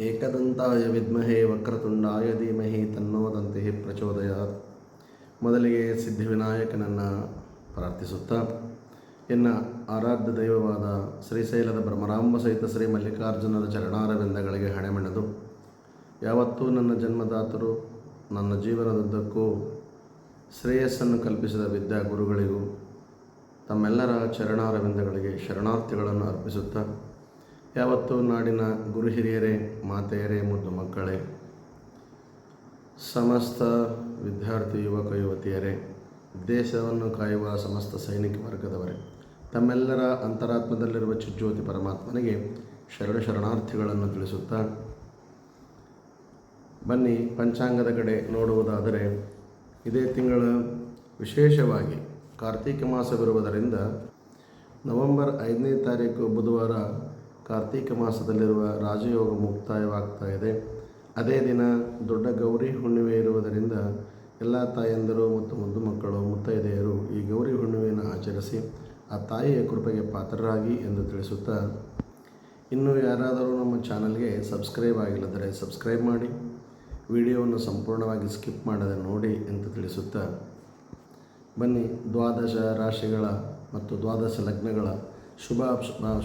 ಏಕದಂತಾಯ ವಿದ್ಮಹೇ ವಕ್ರತುಂಡಾಯ ಧೀಮಹಿ ತನ್ನೋದಂತೆ ಪ್ರಚೋದಯ. ಮೊದಲಿಗೆ ಸಿದ್ಧಿವಿನಾಯಕನನ್ನು ಪ್ರಾರ್ಥಿಸುತ್ತಾ, ಎನ್ನ ಆರಾಧ್ಯ ದೈವವಾದ ಶ್ರೀಶೈಲದ ಬ್ರಹ್ಮರಾಂಬ ಸಹಿತ ಶ್ರೀ ಮಲ್ಲಿಕಾರ್ಜುನರ ಚರಣಾರವಿಂದಗಳಿಗೆ ಹಣೆಮೆಣೆದು. ಯಾವತ್ತೂ ನನ್ನ ಜನ್ಮದಾತರು, ನನ್ನ ಜೀವನದುದ್ದಕ್ಕೂ ಶ್ರೇಯಸ್ಸನ್ನು ಕಲ್ಪಿಸಿದ ವಿದ್ಯಾ ಗುರುಗಳಿಗೂ ತಮ್ಮೆಲ್ಲರ ಚರಣಾರವಿಂದಗಳಿಗೆ ಶರಣಾರ್ಥಿಗಳನ್ನು ಅರ್ಪಿಸುತ್ತಾ ಯಾವತ್ತೂ ನಾಡಿನ ಗುರು ಹಿರಿಯರೇ ಮಾತೆಯರೇ, ಮುದ್ದು ಮಕ್ಕಳೇ, ಸಮಸ್ತ ವಿದ್ಯಾರ್ಥಿ, ಯುವಕ, ಯುವತಿಯರೇ, ದೇಶವನ್ನು ಕಾಯುವ ಸಮಸ್ತ ಸೈನಿಕ ವರ್ಗದವರೇ, ತಮ್ಮೆಲ್ಲರ ಅಂತರಾತ್ಮದಲ್ಲಿರುವ ಚುಜ್ಯೋತಿ ಪರಮಾತ್ಮನಿಗೆ ಶರಣ ಶರಣಾರ್ಥಿಗಳನ್ನು ತಿಳಿಸುತ್ತಾ ಬನ್ನಿ ಪಂಚಾಂಗದ ಕಡೆ ನೋಡುವುದಾದರೆ, ಇದೇ ತಿಂಗಳ ವಿಶೇಷವಾಗಿ ಕಾರ್ತೀಕ ಮಾಸವಿರುವುದರಿಂದ ನವೆಂಬರ್ ಐದನೇ ತಾರೀಕು ಬುಧವಾರ ಕಾರ್ತೀಕ ಮಾಸದಲ್ಲಿರುವ ರಾಜಯೋಗ ಮುಕ್ತಾಯವಾಗ್ತಾ ಇದೆ. ಅದೇ ದಿನ ದೊಡ್ಡ ಗೌರಿ ಹುಣ್ಣಿಮೆ ಇರುವುದರಿಂದ ಎಲ್ಲ ತಾಯಂದಿರು ಮತ್ತು ಮುದ್ದು ಮಕ್ಕಳು ಮುತ್ತೈದೆಯರು ಈ ಗೌರಿ ಹುಣ್ಣಿಮೆಯನ್ನು ಆಚರಿಸಿ ಆ ತಾಯಿಯ ಕೃಪೆಗೆ ಪಾತ್ರರಾಗಿ ಎಂದು ತಿಳಿಸುತ್ತಾ, ಇನ್ನು ಯಾರಾದರೂ ನಮ್ಮ ಚಾನಲ್ಗೆ ಸಬ್ಸ್ಕ್ರೈಬ್ ಆಗಿಲ್ಲದರೆ ಸಬ್ಸ್ಕ್ರೈಬ್ ಮಾಡಿ, ವಿಡಿಯೋವನ್ನು ಸಂಪೂರ್ಣವಾಗಿ ಸ್ಕಿಪ್ ಮಾಡದೆ ನೋಡಿ ಎಂದು ತಿಳಿಸುತ್ತಾ, ಬನ್ನಿ ದ್ವಾದಶ ರಾಶಿಗಳ ಮತ್ತು ದ್ವಾದಶ ಲಗ್ನಗಳ ಶುಭ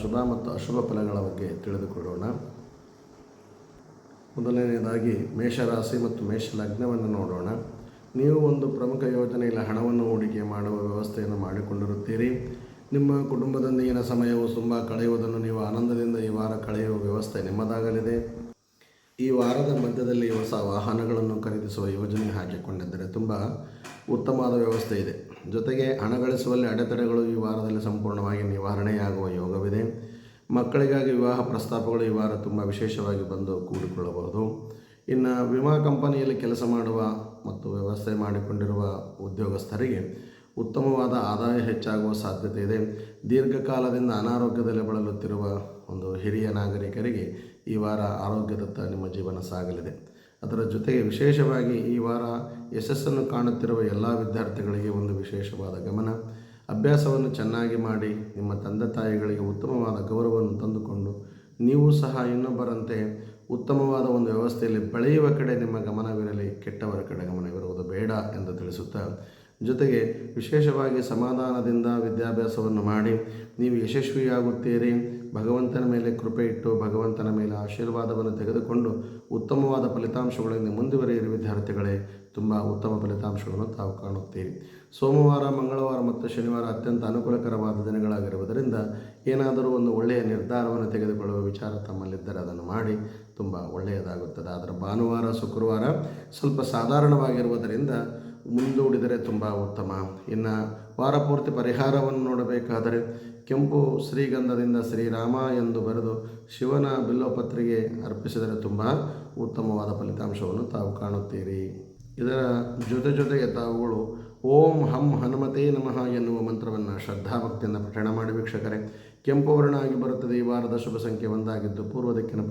ಶುಭ ಮತ್ತು ಅಶುಭ ಫಲಗಳ ಬಗ್ಗೆ ತಿಳಿದುಕೊಳ್ಳೋಣ. ಮೊದಲನೆಯದಾಗಿ ಮೇಷರಾಶಿ ಮತ್ತು ಮೇಷ ಲಗ್ನವನ್ನು ನೋಡೋಣ. ನೀವು ಒಂದು ಪ್ರಮುಖ ಇಲ್ಲ ಹಣವನ್ನು ಹೂಡಿಕೆ ಮಾಡುವ ವ್ಯವಸ್ಥೆಯನ್ನು ಮಾಡಿಕೊಂಡಿರುತ್ತೀರಿ. ನಿಮ್ಮ ಕುಟುಂಬದೊಂದಿಗಿನ ಸಮಯವು ತುಂಬ ಕಳೆಯುವುದನ್ನು ನೀವು ಆನಂದದಿಂದ ಈ ವಾರ ಕಳೆಯುವ ವ್ಯವಸ್ಥೆ ನಿಮ್ಮದಾಗಲಿದೆ. ಈ ವಾರದ ಮಧ್ಯದಲ್ಲಿ ಹೊಸ ವಾಹನಗಳನ್ನು ಖರೀದಿಸುವ ಯೋಜನೆ ಹಾಕಿಕೊಂಡಿದ್ದರೆ ತುಂಬ ಉತ್ತಮವಾದ ವ್ಯವಸ್ಥೆ ಇದೆ. ಜೊತೆಗೆ ಹಣ ಗಳಿಸುವಲ್ಲಿ ಅಡೆತಡೆಗಳು ಈ ವಾರದಲ್ಲಿ ಸಂಪೂರ್ಣವಾಗಿ ನಿವಾರಣೆಯಾಗುವ ಯೋಗವಿದೆ. ಮಕ್ಕಳಿಗಾಗಿ ವಿವಾಹ ಪ್ರಸ್ತಾಪಗಳು ಈ ವಾರ ತುಂಬ ವಿಶೇಷವಾಗಿ ಬಂದು ಕೂಡಿಕೊಳ್ಳಬಹುದು. ಇನ್ನು ವಿಮಾ ಕಂಪನಿಯಲ್ಲಿ ಕೆಲಸ ಮಾಡುವ ಮತ್ತು ವ್ಯವಸ್ಥೆ ಮಾಡಿಕೊಂಡಿರುವ ಉದ್ಯೋಗಸ್ಥರಿಗೆ ಉತ್ತಮವಾದ ಆದಾಯ ಹೆಚ್ಚಾಗುವ ಸಾಧ್ಯತೆ ಇದೆ. ದೀರ್ಘಕಾಲದಿಂದ ಅನಾರೋಗ್ಯದಲ್ಲಿ ಬಳಲುತ್ತಿರುವ ಒಂದು ಹಿರಿಯ ನಾಗರಿಕರಿಗೆ ಈ ವಾರ ಆರೋಗ್ಯದತ್ತ ನಿಮ್ಮ ಜೀವನ ಸಾಗಲಿದೆ. ಅದರ ಜೊತೆಗೆ ವಿಶೇಷವಾಗಿ ಈ ವಾರ ಯಶಸ್ಸನ್ನು ಕಾಣುತ್ತಿರುವ ಎಲ್ಲ ವಿದ್ಯಾರ್ಥಿಗಳಿಗೆ ಒಂದು ವಿಶೇಷವಾದ ಗಮನ. ಅಭ್ಯಾಸವನ್ನು ಚೆನ್ನಾಗಿ ಮಾಡಿ ನಿಮ್ಮ ತಂದೆ ತಾಯಿಗಳಿಗೆ ಉತ್ತಮವಾದ ಗೌರವವನ್ನು ತಂದುಕೊಂಡು ನೀವು ಸಹ ಇನ್ನೊಬ್ಬರಂತೆ ಉತ್ತಮವಾದ ಒಂದು ವ್ಯವಸ್ಥೆಯಲ್ಲಿ ಬೆಳೆಯುವ ಕಡೆ ನಿಮ್ಮ ಗಮನವಿರಲಿ. ಕೆಟ್ಟವರ ಕಡೆ ಗಮನವಿರುವುದು ಬೇಡ ಎಂದು ತಿಳಿಸುತ್ತಾ ಜೊತೆಗೆ ವಿಶೇಷವಾಗಿ ಸಮಾಧಾನದಿಂದ ವಿದ್ಯಾಭ್ಯಾಸವನ್ನು ಮಾಡಿ ನೀವು ಯಶಸ್ವಿಯಾಗುತ್ತೀರಿ. ಭಗವಂತನ ಮೇಲೆ ಕೃಪೆ ಇಟ್ಟು ಭಗವಂತನ ಮೇಲೆ ಆಶೀರ್ವಾದವನ್ನು ತೆಗೆದುಕೊಂಡು ಉತ್ತಮವಾದ ಫಲಿತಾಂಶಗಳಿಂದ ಮುಂದುವರಿಯಿರಿ ವಿದ್ಯಾರ್ಥಿಗಳೇ. ತುಂಬ ಉತ್ತಮ ಫಲಿತಾಂಶಗಳನ್ನು ತಾವು ಕಾಣುತ್ತೀರಿ. ಸೋಮವಾರ, ಮಂಗಳವಾರ ಮತ್ತು ಶನಿವಾರ ಅತ್ಯಂತ ಅನುಕೂಲಕರವಾದ ದಿನಗಳಾಗಿರುವುದರಿಂದ ಏನಾದರೂ ಒಂದು ಒಳ್ಳೆಯ ನಿರ್ಧಾರವನ್ನು ತೆಗೆದುಕೊಳ್ಳುವ ವಿಚಾರ ತಮ್ಮಲ್ಲಿದ್ದರೆ ಅದನ್ನು ಮಾಡಿ. ತುಂಬ ಒಳ್ಳೆಯದಾಗುತ್ತದೆ. ಆದರೆ ಭಾನುವಾರ, ಶುಕ್ರವಾರ ಸ್ವಲ್ಪ ಸಾಧಾರಣವಾಗಿರುವುದರಿಂದ ಮುಂದೂಡಿದರೆ ತುಂಬ ಉತ್ತಮ. ಇನ್ನು ವಾರಪೂರ್ತಿ ಪರಿಹಾರವನ್ನು ನೋಡಬೇಕಾದರೆ ಕೆಂಪು ಶ್ರೀಗಂಧದಿಂದ ಶ್ರೀರಾಮ ಎಂದು ಬರೆದು ಶಿವನ ಬಿಲ್ಲೋಪತ್ರಿಗೆ ಅರ್ಪಿಸಿದರೆ ತುಂಬ ಉತ್ತಮವಾದ ಫಲಿತಾಂಶವನ್ನು ತಾವು ಕಾಣುತ್ತೀರಿ. ಇದರ ಜೊತೆ ಜೊತೆಗೆ ತಾವುಗಳು ಓಂ ಹಂ ಹನುಮತೇ ನಮಃ ಎನ್ನುವ ಮಂತ್ರವನ್ನು ಶ್ರದ್ಧಾಭಕ್ತಿಯಿಂದ ಪಠಣ ಮಾಡಿ ವೀಕ್ಷಕರೇ. ಕೆಂಪು ವರ್ಣ ಆಗಿ ಬರುತ್ತದೆ ಈ ವಾರದ ಶುಭ ಸಂಖ್ಯೆ ಒಂದಾಗಿದ್ದು ಪೂರ್ವ ದಿಕ್ಕಿನ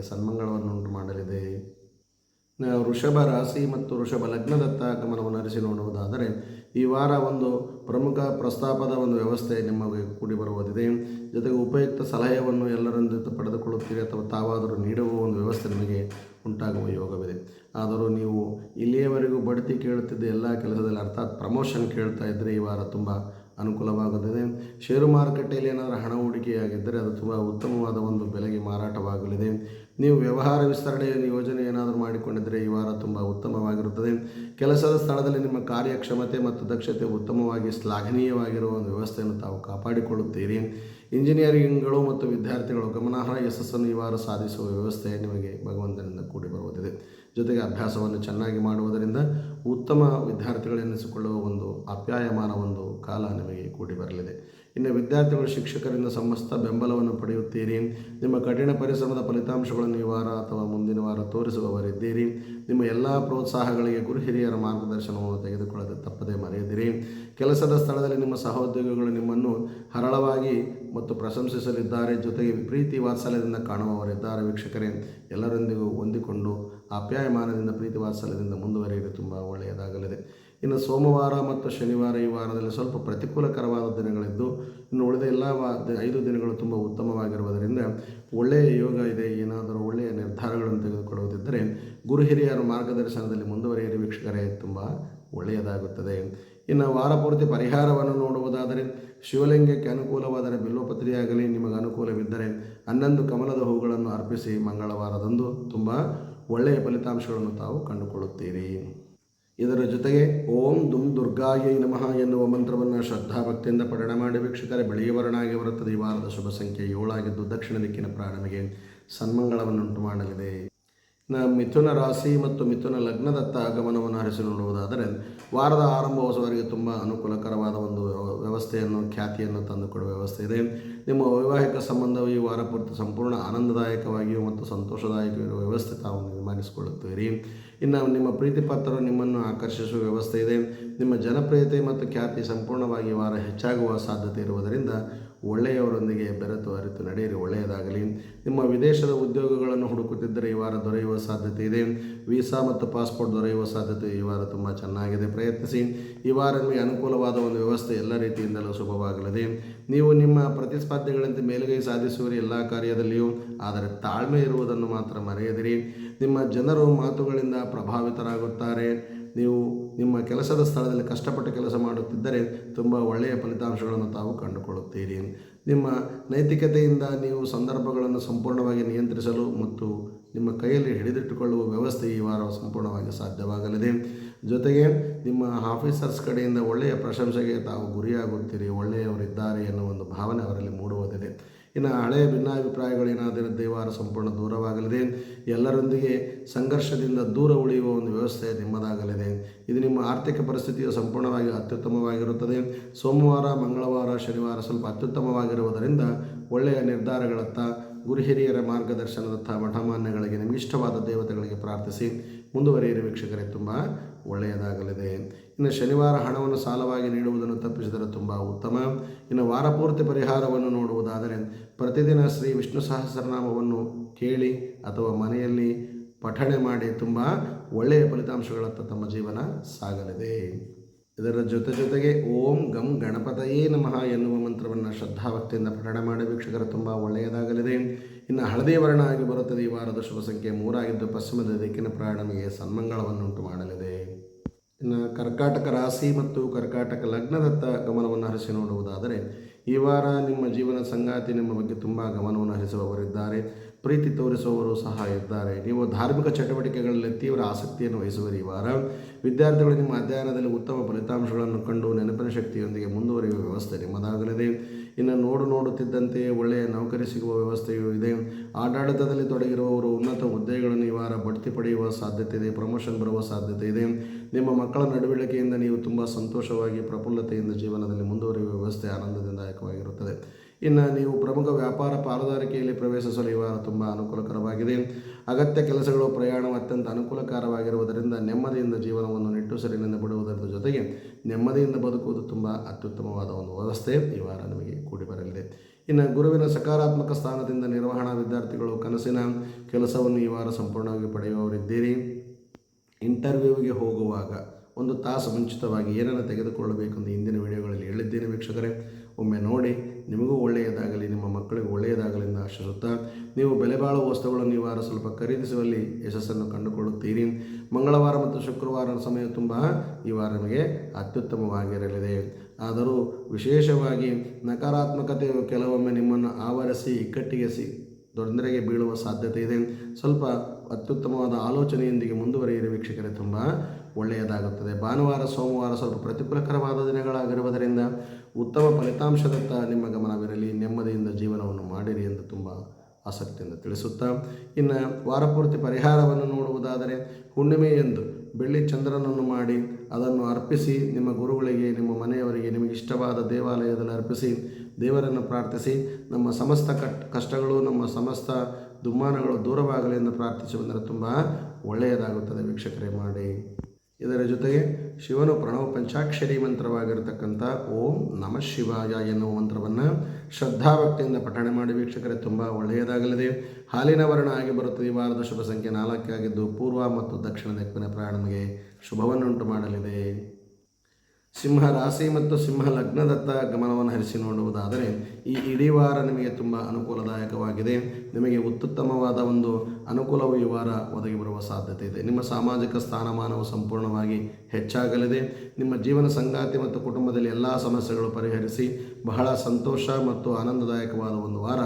ಸನ್ಮಂಗಳವನ್ನು ಉಂಟು ಮಾಡಲಿದೆ. ವೃಷಭ ರಾಶಿ ಮತ್ತು ವೃಷಭ ಲಗ್ನದತ್ತ ಗಮನವನ್ನು ಹರಿಸಿ ನೋಡುವುದಾದರೆ, ಈ ವಾರ ಒಂದು ಪ್ರಮುಖ ಪ್ರಸ್ತಾಪದ ಒಂದು ವ್ಯವಸ್ಥೆ ನಿಮಗೆ ಕೂಡಿ ಬರುವುದಿದೆ. ಜೊತೆಗೆ ಉಪಯುಕ್ತ ಸಲಹೆಯನ್ನು ಎಲ್ಲರಿಂದ ಪಡೆದುಕೊಳ್ಳುತ್ತೀರಿ ಅಥವಾ ತಾವಾದರೂ ನೀಡುವ ಒಂದು ವ್ಯವಸ್ಥೆ ನಿಮಗೆ ಉಂಟಾಗುವ ಯೋಗವಿದೆ. ಆದರೂ ನೀವು ಇಲ್ಲಿಯವರೆಗೂ ಬಡ್ತಿ ಕೇಳುತ್ತಿದ್ದ ಎಲ್ಲ ಕೆಲಸದಲ್ಲಿ, ಅರ್ಥಾತ್ ಪ್ರಮೋಷನ್ ಕೇಳ್ತಾ ಇದ್ದರೆ ಈ ವಾರ ತುಂಬ ಅನುಕೂಲವಾಗುತ್ತದೆ. ಷೇರು ಮಾರುಕಟ್ಟೆಯಲ್ಲಿ ಏನಾದರೂ ಹಣ ಹೂಡಿಕೆಯಾಗಿದ್ದರೆ ಅದು ತುಂಬ ಉತ್ತಮವಾದ ಒಂದು ಬೆಲೆಗೆ ಮಾರಾಟವಾಗಲಿದೆ. ನೀವು ವ್ಯವಹಾರ ವಿಸ್ತರಣೆಯ ಯೋಜನೆ ಏನಾದರೂ ಮಾಡಿಕೊಂಡಿದ್ದರೆ ಈ ವಾರ ತುಂಬ ಉತ್ತಮವಾಗಿರುತ್ತದೆ. ಕೆಲಸದ ಸ್ಥಳದಲ್ಲಿ ನಿಮ್ಮ ಕಾರ್ಯಕ್ಷಮತೆ ಮತ್ತು ದಕ್ಷತೆ ಉತ್ತಮವಾಗಿ ಶ್ಲಾಘನೀಯವಾಗಿರುವ ಒಂದು ವ್ಯವಸ್ಥೆಯನ್ನು ತಾವು ಕಾಪಾಡಿಕೊಳ್ಳುತ್ತೀರಿ. ಇಂಜಿನಿಯರಿಂಗ್ಗಳು ಮತ್ತು ವಿದ್ಯಾರ್ಥಿಗಳು ಗಮನಾರ್ಹ ಯಶಸ್ಸನ್ನು ಈ ವಾರ ಸಾಧಿಸುವ ವ್ಯವಸ್ಥೆ ನಿಮಗೆ ಭಗವಂತನಿಂದ ಕೂಡಿ ಬರುವುದಿದೆ ಜೊತೆಗೆ ಅಭ್ಯಾಸವನ್ನು ಚೆನ್ನಾಗಿ ಮಾಡುವುದರಿಂದ ಉತ್ತಮ ವಿದ್ಯಾರ್ಥಿಗಳೆನಿಸಿಕೊಳ್ಳುವ ಒಂದು ಅಪ್ಯಾಯಮಾನ ಒಂದು ಕಾಲ ನಿಮಗೆ ಕೂಡಿ ಬರಲಿದೆ. ಇನ್ನು ವಿದ್ಯಾರ್ಥಿಗಳು, ಶಿಕ್ಷಕರಿಂದ ಸಮಸ್ತ ಬೆಂಬಲವನ್ನು ಪಡೆಯುತ್ತೀರಿ. ನಿಮ್ಮ ಕಠಿಣ ಪರಿಶ್ರಮದ ಫಲಿತಾಂಶಗಳನ್ನು ಈ ವಾರ ಅಥವಾ ಮುಂದಿನ ವಾರ ತೋರಿಸುವವರಿದ್ದೀರಿ. ನಿಮ್ಮ ಎಲ್ಲ ಪ್ರೋತ್ಸಾಹಗಳಿಗೆ ಗುರು ಹಿರಿಯರ ಮಾರ್ಗದರ್ಶನವನ್ನು ತೆಗೆದುಕೊಳ್ಳದೆ ತಪ್ಪದೇ ಮರೆಯದಿರಿ. ಕೆಲಸದ ಸ್ಥಳದಲ್ಲಿ ನಿಮ್ಮ ಸಹೋದ್ಯೋಗಿಗಳು ನಿಮ್ಮನ್ನು ಹರಳವಾಗಿ ಮತ್ತು ಪ್ರಶಂಸಿಸಲಿದ್ದಾರೆ. ಜೊತೆಗೆ ಪ್ರೀತಿ ವಾತ್ಸಲ್ಯದಿಂದ ಕಾಣುವವರಿದ್ದಾರೆ ವೀಕ್ಷಕರೇ. ಎಲ್ಲರೊಂದಿಗೂ ಹೊಂದಿಕೊಂಡು ಆಪ್ಯಾಯಮಾನದಿಂದ ಪ್ರೀತಿ ವಾತ್ಸಲ್ಯದಿಂದ ಮುಂದುವರಿಯಲು ತುಂಬ ಒಳ್ಳೆಯದಾಗಲಿದೆ. ಇನ್ನು ಸೋಮವಾರ ಮತ್ತು ಶನಿವಾರ ಈ ವಾರದಲ್ಲಿ ಸ್ವಲ್ಪ ಪ್ರತಿಕೂಲಕರವಾದ ದಿನಗಳಿದ್ದು, ಇನ್ನು ಉಳಿದ ಎಲ್ಲ ಐದು ದಿನಗಳು ತುಂಬ ಉತ್ತಮವಾಗಿರುವುದರಿಂದ ಒಳ್ಳೆಯ ಯೋಗ ಇದೆ, ಏನಾದರೂ ಒಳ್ಳೆಯ ನಿರ್ಧಾರಗಳನ್ನು ತೆಗೆದುಕೊಳ್ಳುವುದಿದ್ದರೆ ಗುರು ಹಿರಿಯರ ಮಾರ್ಗದರ್ಶನದಲ್ಲಿ ಮುಂದುವರಿಯಲು ವೀಕ್ಷಕರೇ, ತುಂಬ ಒಳ್ಳೆಯದಾಗುತ್ತದೆ. ಇನ್ನು ವಾರಪೂರ್ತಿ ಪರಿಹಾರವನ್ನು ನೋಡುವುದಾದರೆ, ಶಿವಲಿಂಗಕ್ಕೆ ಅನುಕೂಲವಾದರೆ ಬಿಲ್ವಪತ್ರಿಯಾಗಲಿ, ನಿಮಗೆ ಅನುಕೂಲವಿದ್ದರೆ ಹನ್ನೊಂದು ಕಮಲದ ಹೂಗಳನ್ನು ಅರ್ಪಿಸಿ ಮಂಗಳವಾರದಂದು ತುಂಬ ಒಳ್ಳೆಯ ಫಲಿತಾಂಶಗಳನ್ನು ತಾವು ಕಂಡುಕೊಳ್ಳುತ್ತೀರಿ. ಇದರ ಜೊತೆಗೆ, ಓಂ ದುಂ ದುರ್ಗಾಯೈ ನಮಃ ಎನ್ನುವ ಮಂತ್ರವನ್ನು ಶ್ರದ್ಧಾಭಕ್ತಿಯಿಂದ ಪಠಣ ಮಾಡಿ ವೀಕ್ಷಕರೇ ಬೆಳೆಯ ವರ್ಣಾಗಿ ಬರುತ್ತದೆ ಈ ವಾರದ ಶುಭ ಸಂಖ್ಯೆ ಏಳಾಗಿದ್ದು ದಕ್ಷಿಣ ದಿಕ್ಕಿನ ಪ್ರಾಣನಿಗೆ ಸನ್ಮಂಗಳವನ್ನುಂಟು ಮಾಡಲಿದೆ. ಮಿಥುನ ರಾಶಿ ಮತ್ತು ಮಿಥುನ ಲಗ್ನದತ್ತ ಗಮನವನ್ನು ಹರಿಸಿ ನೋಡುವುದಾದರೆ, ವಾರದ ಆರಂಭವಸವರಿಗೆ ತುಂಬ ಅನುಕೂಲಕರವಾದ ಒಂದು ವ್ಯವಸ್ಥೆಯನ್ನು, ಖ್ಯಾತಿಯನ್ನು ತಂದುಕೊಡುವ ವ್ಯವಸ್ಥೆ ಇದೆ. ನಿಮ್ಮ ವೈವಾಹಿಕ ಸಂಬಂಧವು ಈ ವಾರ ಪೂರ್ತಿ ಸಂಪೂರ್ಣ ಆನಂದದಾಯಕವಾಗಿಯೂ ಮತ್ತು ಸಂತೋಷದಾಯಕವಿರುವ ವ್ಯವಸ್ಥೆ ತಾವು ನಿರ್ಮಾಣಿಸಿಕೊಳ್ಳುತ್ತೀರಿ. ಇನ್ನು ನಿಮ್ಮ ಪ್ರೀತಿ ಪಾತ್ರರು ನಿಮ್ಮನ್ನು ಆಕರ್ಷಿಸುವ ವ್ಯವಸ್ಥೆ ಇದೆ. ನಿಮ್ಮ ಜನಪ್ರಿಯತೆ ಮತ್ತು ಖ್ಯಾತಿ ಸಂಪೂರ್ಣವಾಗಿ ವಾರ ಹೆಚ್ಚಾಗುವ ಸಾಧ್ಯತೆ ಇರುವುದರಿಂದ ಒಳ್ಳೆಯವರೊಂದಿಗೆ ಬೆರೆತು ಅರಿತು ನಡೆಯಿರಿ. ಒಳ್ಳೆಯದಾಗಲಿ. ನಿಮ್ಮ ವಿದೇಶದ ಉದ್ಯೋಗಗಳನ್ನು ಹುಡುಕುತ್ತಿದ್ದರೆ ಈ ವಾರ ದೊರೆಯುವ ಸಾಧ್ಯತೆ ಇದೆ. ವೀಸಾ ಮತ್ತು ಪಾಸ್ಪೋರ್ಟ್ ದೊರೆಯುವ ಸಾಧ್ಯತೆ ಈ ವಾರ ತುಂಬ ಚೆನ್ನಾಗಿದೆ. ಪ್ರಯತ್ನಿಸಿ. ಈ ವಾರ ನಿಮಗೆ ಅನುಕೂಲವಾದ ಒಂದು ವ್ಯವಸ್ಥೆ ಎಲ್ಲ ರೀತಿಯಿಂದಲೂ ಶುಭವಾಗಲಿದೆ. ನೀವು ನಿಮ್ಮ ಪ್ರತಿಸ್ಪರ್ಧಿಗಳಂತೆ ಮೇಲುಗೈ ಸಾಧಿಸುವರಿ ಎಲ್ಲ ಕಾರ್ಯದಲ್ಲಿಯೂ. ಆದರೆ ತಾಳ್ಮೆ ಇರುವುದನ್ನು ಮಾತ್ರ ಮರೆಯದಿರಿ. ನಿಮ್ಮ ಜನರು ಮಾತುಗಳಿಂದ ಪ್ರಭಾವಿತರಾಗುತ್ತಾರೆ. ನೀವು ನಿಮ್ಮ ಕೆಲಸದ ಸ್ಥಳದಲ್ಲಿ ಕಷ್ಟಪಟ್ಟು ಕೆಲಸ ಮಾಡುತ್ತಿದ್ದರೆ ತುಂಬ ಒಳ್ಳೆಯ ಫಲಿತಾಂಶಗಳನ್ನು ತಾವು ಕಂಡುಕೊಳ್ಳುತ್ತೀರಿ. ನಿಮ್ಮ ನೈತಿಕತೆಯಿಂದ ನೀವು ಸಂದರ್ಭಗಳನ್ನು ಸಂಪೂರ್ಣವಾಗಿ ನಿಯಂತ್ರಿಸಲು ಮತ್ತು ನಿಮ್ಮ ಕೈಯಲ್ಲಿ ಹಿಡಿದಿಟ್ಟುಕೊಳ್ಳುವ ವ್ಯವಸ್ಥೆ ಈ ವಾರ ಸಂಪೂರ್ಣವಾಗಿ ಸಾಧ್ಯವಾಗಲಿದೆ. ಜೊತೆಗೆ ನಿಮ್ಮ ಆಫೀಸರ್ಸ್ ಕಡೆಯಿಂದ ಒಳ್ಳೆಯ ಪ್ರಶಂಸೆಗೆ ತಾವು ಗುರಿಯಾಗುತ್ತೀರಿ. ಒಳ್ಳೆಯವರಿದ್ದಾರೆ ಎನ್ನುವ ಒಂದು ಭಾವನೆ ಅವರಲ್ಲಿ ಮೂಡುವುದಿದೆ ಇನ್ನು ಹಳೆಯ ಭಿನ್ನಾಭಿಪ್ರಾಯಗಳೇನಾದರೆ ದೇವಾರ ವಾರ ಸಂಪೂರ್ಣ ದೂರವಾಗಲಿದೆ. ಎಲ್ಲರೊಂದಿಗೆ ಸಂಘರ್ಷದಿಂದ ದೂರ ಉಳಿಯುವ ಒಂದು ವ್ಯವಸ್ಥೆ ನಿಮ್ಮದಾಗಲಿದೆ. ಇದು ನಿಮ್ಮ ಆರ್ಥಿಕ ಪರಿಸ್ಥಿತಿಯು ಸಂಪೂರ್ಣವಾಗಿ ಅತ್ಯುತ್ತಮವಾಗಿರುತ್ತದೆ. ಸೋಮವಾರ, ಮಂಗಳವಾರ, ಶನಿವಾರ ಸ್ವಲ್ಪ ಅತ್ಯುತ್ತಮವಾಗಿರುವುದರಿಂದ ಒಳ್ಳೆಯ ನಿರ್ಧಾರಗಳತ್ತ ಗುರು ಹಿರಿಯರ ಮಾರ್ಗದರ್ಶನದತ್ತ ಮಠಮಾನ್ಯಗಳಿಗೆ ನಿಮಗಿಷ್ಟವಾದ ದೇವತೆಗಳಿಗೆ ಪ್ರಾರ್ಥಿಸಿ ಮುಂದುವರಿಯಿರಿ ವೀಕ್ಷಕರೇ. ತುಂಬ ಒಳ್ಳೆಯದಾಗಲಿದೆ. ಇನ್ನು ಶನಿವಾರ ಹಣವನ್ನು ಸಾಲವಾಗಿ ನೀಡುವುದನ್ನು ತಪ್ಪಿಸಿದರೆ ತುಂಬ ಉತ್ತಮ. ಇನ್ನು ವಾರಪೂರ್ತಿ ಪರಿಹಾರವನ್ನು ನೋಡುವುದಾದರೆ ಪ್ರತಿದಿನ ಶ್ರೀ ವಿಷ್ಣು ಸಹಸ್ರನಾಮವನ್ನು ಕೇಳಿ ಅಥವಾ ಮನೆಯಲ್ಲಿ ಪಠಣೆ ಮಾಡಿ ತುಂಬ ಒಳ್ಳೆಯ ಫಲಿತಾಂಶಗಳತ್ತ ತಮ್ಮ ಜೀವನ ಸಾಗಲಿದೆ. ಇದರ ಜೊತೆ ಜೊತೆಗೆ ಓಂ ಗಂ ಗಣಪತಯೇ ನಮಃ ಎನ್ನುವ ಮಂತ್ರವನ್ನು ಶ್ರದ್ಧಾಭಕ್ತಿಯಿಂದ ಪಠಣ ಮಾಡಿ ವೀಕ್ಷಕರು ತುಂಬ ಒಳ್ಳೆಯದಾಗಲಿದೆ. ಇನ್ನು ಹಳದಿ ವರ್ಣ ಆಗಿ ಬರುತ್ತದೆ ಈ ವಾರದ ಶುಭ ಸಂಖ್ಯೆ ಮೂರಾಗಿದ್ದು ಪಶ್ಚಿಮದ ದಿಕ್ಕಿನ ಪ್ರಯಾಣಮಿಗೆ ಸನ್ಮಂಗಳವನ್ನುಂಟು ಮಾಡಲಿದೆ. ಇನ್ನು ಕರ್ಕಾಟಕ ರಾಶಿ ಮತ್ತು ಕರ್ಕಾಟಕ ಲಗ್ನದತ್ತ ಗಮನವನ್ನು ಹರಿಸಿ ನೋಡುವುದಾದರೆ, ಈ ವಾರ ನಿಮ್ಮ ಜೀವನ ಸಂಗಾತಿ ನಿಮ್ಮ ಬಗ್ಗೆ ತುಂಬ ಗಮನವನ್ನು ಹರಿಸುವವರಿದ್ದಾರೆ. ಪ್ರೀತಿ ತೋರಿಸುವವರು ಸಹ ಇದ್ದಾರೆ. ನೀವು ಧಾರ್ಮಿಕ ಚಟುವಟಿಕೆಗಳಲ್ಲಿ ತೀವ್ರ ಆಸಕ್ತಿಯನ್ನು ವಹಿಸುವರು ಈ ವಾರ. ವಿದ್ಯಾರ್ಥಿಗಳು ನಿಮ್ಮ ಅಧ್ಯಯನದಲ್ಲಿ ಉತ್ತಮ ಫಲಿತಾಂಶಗಳನ್ನು ಕಂಡು ನೆನಪಿನ ಶಕ್ತಿಯೊಂದಿಗೆ ಮುಂದುವರಿಯುವ ವ್ಯವಸ್ಥೆ ನಿಮ್ಮದಾಗಲಿದೆ. ಇನ್ನು ನೋಡು ನೋಡುತ್ತಿದ್ದಂತೆಯೇ ಒಳ್ಳೆಯ ನೌಕರಿ ಸಿಗುವ ವ್ಯವಸ್ಥೆಯೂ ಇದೆ. ಆಡಳಿತದಲ್ಲಿ ತೊಡಗಿರುವವರು ಉನ್ನತ ಹುದ್ದೆಗಳನ್ನು ಈ ವಾರ ಬಡ್ತಿ ಪಡೆಯುವ ಸಾಧ್ಯತೆ ಇದೆ. ಪ್ರಮೋಷನ್ ಬರುವ ಸಾಧ್ಯತೆ ಇದೆ. ನಿಮ್ಮ ಮಕ್ಕಳ ನಡವಳಿಕೆಯಿಂದ ನೀವು ತುಂಬ ಸಂತೋಷವಾಗಿ ಪ್ರಫುಲ್ಲತೆಯಿಂದ ಜೀವನದಲ್ಲಿ ಮುಂದುವರಿಯುವ ವ್ಯವಸ್ಥೆ ಆನಂದದಾಯಕವಾಗಿರುತ್ತದೆ ಇನ್ನು ನೀವು ಪ್ರಮುಖ ವ್ಯಾಪಾರ ಪಾಲುದಾರಿಕೆಯಲ್ಲಿ ಪ್ರವೇಶಿಸಲು ಈ ವಾರ ತುಂಬ ಅನುಕೂಲಕರವಾಗಿದೆ. ಅಗತ್ಯ ಕೆಲಸಗಳು, ಪ್ರಯಾಣ ಅತ್ಯಂತ ಅನುಕೂಲಕರವಾಗಿರುವುದರಿಂದ ನೆಮ್ಮದಿಯಿಂದ ಜೀವನವನ್ನು ನಿಟ್ಟುಸಿರಿನಿಂದ ಬಿಡುವುದರ ಜೊತೆಗೆ ನೆಮ್ಮದಿಯಿಂದ ಬದುಕುವುದು ತುಂಬ ಅತ್ಯುತ್ತಮವಾದ ಒಂದು ವ್ಯವಸ್ಥೆ ಈ ವಾರ ನಿಮಗೆ ಕೂಡಿ ಬರಲಿದೆ. ಇನ್ನು ಗುರುವಿನ ಸಕಾರಾತ್ಮಕ ಸ್ಥಾನದಿಂದ ನಿರ್ವಹಣಾ ವಿದ್ಯಾರ್ಥಿಗಳು ಕನಸಿನ ಕೆಲಸವನ್ನು ಈ ವಾರ ಸಂಪೂರ್ಣವಾಗಿ ಪಡೆಯುವವರಿದ್ದೀರಿ. ಇಂಟರ್ವ್ಯೂವಿಗೆ ಹೋಗುವಾಗ ಒಂದು ತಾಸು ಮುಂಚಿತವಾಗಿ ಏನನ್ನು ತೆಗೆದುಕೊಳ್ಳಬೇಕೆಂದು ಇಂದಿನ ವಿಡಿಯೋಗಳಲ್ಲಿ ಹೇಳಿದ್ದೇನೆ ವೀಕ್ಷಕರೇ. ಒಮ್ಮೆ ನೋಡಿ, ನಿಮಗೂ ಒಳ್ಳೆಯದಾಗಲಿ, ನಿಮ್ಮ ಮಕ್ಕಳಿಗೂ ಒಳ್ಳೆಯದಾಗಲಿ ಎಂದು ಆಶಿಸುತ್ತಾ, ನೀವು ಬೆಲೆ ಬಾಳುವ ವಸ್ತುಗಳನ್ನು ಈ ವಾರ ಸ್ವಲ್ಪ ಖರೀದಿಸುವಲ್ಲಿ ಯಶಸ್ಸನ್ನು ಕಂಡುಕೊಳ್ಳುತ್ತೀರಿ. ಮಂಗಳವಾರ ಮತ್ತು ಶುಕ್ರವಾರ ಸಮಯ ತುಂಬ ಈ ವಾರ ನಿಮಗೆ ಅತ್ಯುತ್ತಮವಾಗಿರಲಿದೆ. ಆದರೂ ವಿಶೇಷವಾಗಿ ನಕಾರಾತ್ಮಕತೆ ಕೆಲವೊಮ್ಮೆ ನಿಮ್ಮನ್ನು ಆವರಿಸಿ ಇಕ್ಕಟ್ಟಿಗೆ ಸಿ ತೊಂದರೆಗೆ ಬೀಳುವ ಸಾಧ್ಯತೆ ಇದೆ. ಸ್ವಲ್ಪ ಅತ್ಯುತ್ತಮವಾದ ಆಲೋಚನೆಯೊಂದಿಗೆ ಮುಂದುವರಿಯಿರಿ ವೀಕ್ಷಕರೇ, ತುಂಬ ಒಳ್ಳೆಯದಾಗುತ್ತದೆ. ಭಾನುವಾರ, ಸೋಮವಾರ ಸ್ವಲ್ಪ ಪ್ರತಿಫಲಕರವಾದ ದಿನಗಳಾಗಿರುವುದರಿಂದ ಉತ್ತಮ ಫಲಿತಾಂಶದತ್ತ ನಿಮ್ಮ ಗಮನವಿರಲಿ. ನೆಮ್ಮದಿಯಿಂದ ಜೀವನವನ್ನು ಮಾಡಿರಿ ಎಂದು ತುಂಬ ಆಸಕ್ತಿಯಿಂದ ತಿಳಿಸುತ್ತಾ, ಇನ್ನು ವಾರಪೂರ್ತಿ ಪರಿಹಾರವನ್ನು ನೋಡುವುದಾದರೆ ಹುಣ್ಣಿಮೆಯೆಂದು ಬೆಳ್ಳಿ ಚಂದ್ರನನ್ನು ಮಾಡಿ ಅದನ್ನು ಅರ್ಪಿಸಿ, ನಿಮ್ಮ ಗುರುಗಳಿಗೆ, ನಿಮ್ಮ ಮನೆಯವರಿಗೆ, ನಿಮಗೆ ಇಷ್ಟವಾದ ದೇವಾಲಯದಲ್ಲಿ ಅರ್ಪಿಸಿ, ದೇವರನ್ನು ಪ್ರಾರ್ಥಿಸಿ, ನಮ್ಮ ಸಮಸ್ತ ಕಟ್, ಕಷ್ಟಗಳು, ನಮ್ಮ ಸಮಸ್ತ ದುಮ್ಮಾನಗಳು ದೂರವಾಗಲಿ ಎಂದು ಪ್ರಾರ್ಥಿಸಿ ಬಂದರೆ ತುಂಬ ಒಳ್ಳೆಯದಾಗುತ್ತದೆ ವೀಕ್ಷಕರೇ ಮಾಡಿ. ಇದರ ಜೊತೆಗೆ ಶಿವನು ಪ್ರಣವ ಪಂಚಾಕ್ಷರಿ ಮಂತ್ರವಾಗಿರತಕ್ಕಂಥ ಓಂ ನಮಃ ಶಿವಾಯ ಎನ್ನುವ ಮಂತ್ರವನ್ನು ಶ್ರದ್ಧಾಭಕ್ತಿಯಿಂದ ಪಠಣೆ ಮಾಡಿ ವೀಕ್ಷಕರೇ, ತುಂಬ ಒಳ್ಳೆಯದಾಗಲಿದೆ. ಹಾಲಿನ ವರ್ಣ ಆಗಿ ಬರುತ್ತದೆ. ಈ ವಾರದ ಶುಭ ಸಂಖ್ಯೆ ನಾಲ್ಕಾಗಿದ್ದು ಪೂರ್ವ ಮತ್ತು ದಕ್ಷಿಣ ದಿಕ್ಕಿನ ಪ್ರಯಾಣಕ್ಕೆ ಶುಭವನ್ನುಂಟು ಮಾಡಲಿದೆ. ಸಿಂಹ ರಾಶಿ ಮತ್ತು ಸಿಂಹ ಲಗ್ನದತ್ತ ಗಮನವನ್ನು ಹರಿಸಿ ನೋಡುವುದಾದರೆ, ಈ ಇಡೀ ವಾರ ನಿಮಗೆ ತುಂಬ ಅನುಕೂಲದಾಯಕವಾಗಿದೆ. ನಿಮಗೆ ಉತ್ತಮವಾದ ಒಂದು ಅನುಕೂಲವು ಈ ವಾರ ಒದಗಿ ಬರುವ ಸಾಧ್ಯತೆ ಇದೆ. ನಿಮ್ಮ ಸಾಮಾಜಿಕ ಸ್ಥಾನಮಾನವು ಸಂಪೂರ್ಣವಾಗಿ ಹೆಚ್ಚಾಗಲಿದೆ. ನಿಮ್ಮ ಜೀವನ ಸಂಗಾತಿ ಮತ್ತು ಕುಟುಂಬದಲ್ಲಿ ಎಲ್ಲ ಸಮಸ್ಯೆಗಳು ಪರಿಹರಿಸಿ ಬಹಳ ಸಂತೋಷ ಮತ್ತು ಆನಂದದಾಯಕವಾದ ಒಂದು ವಾರ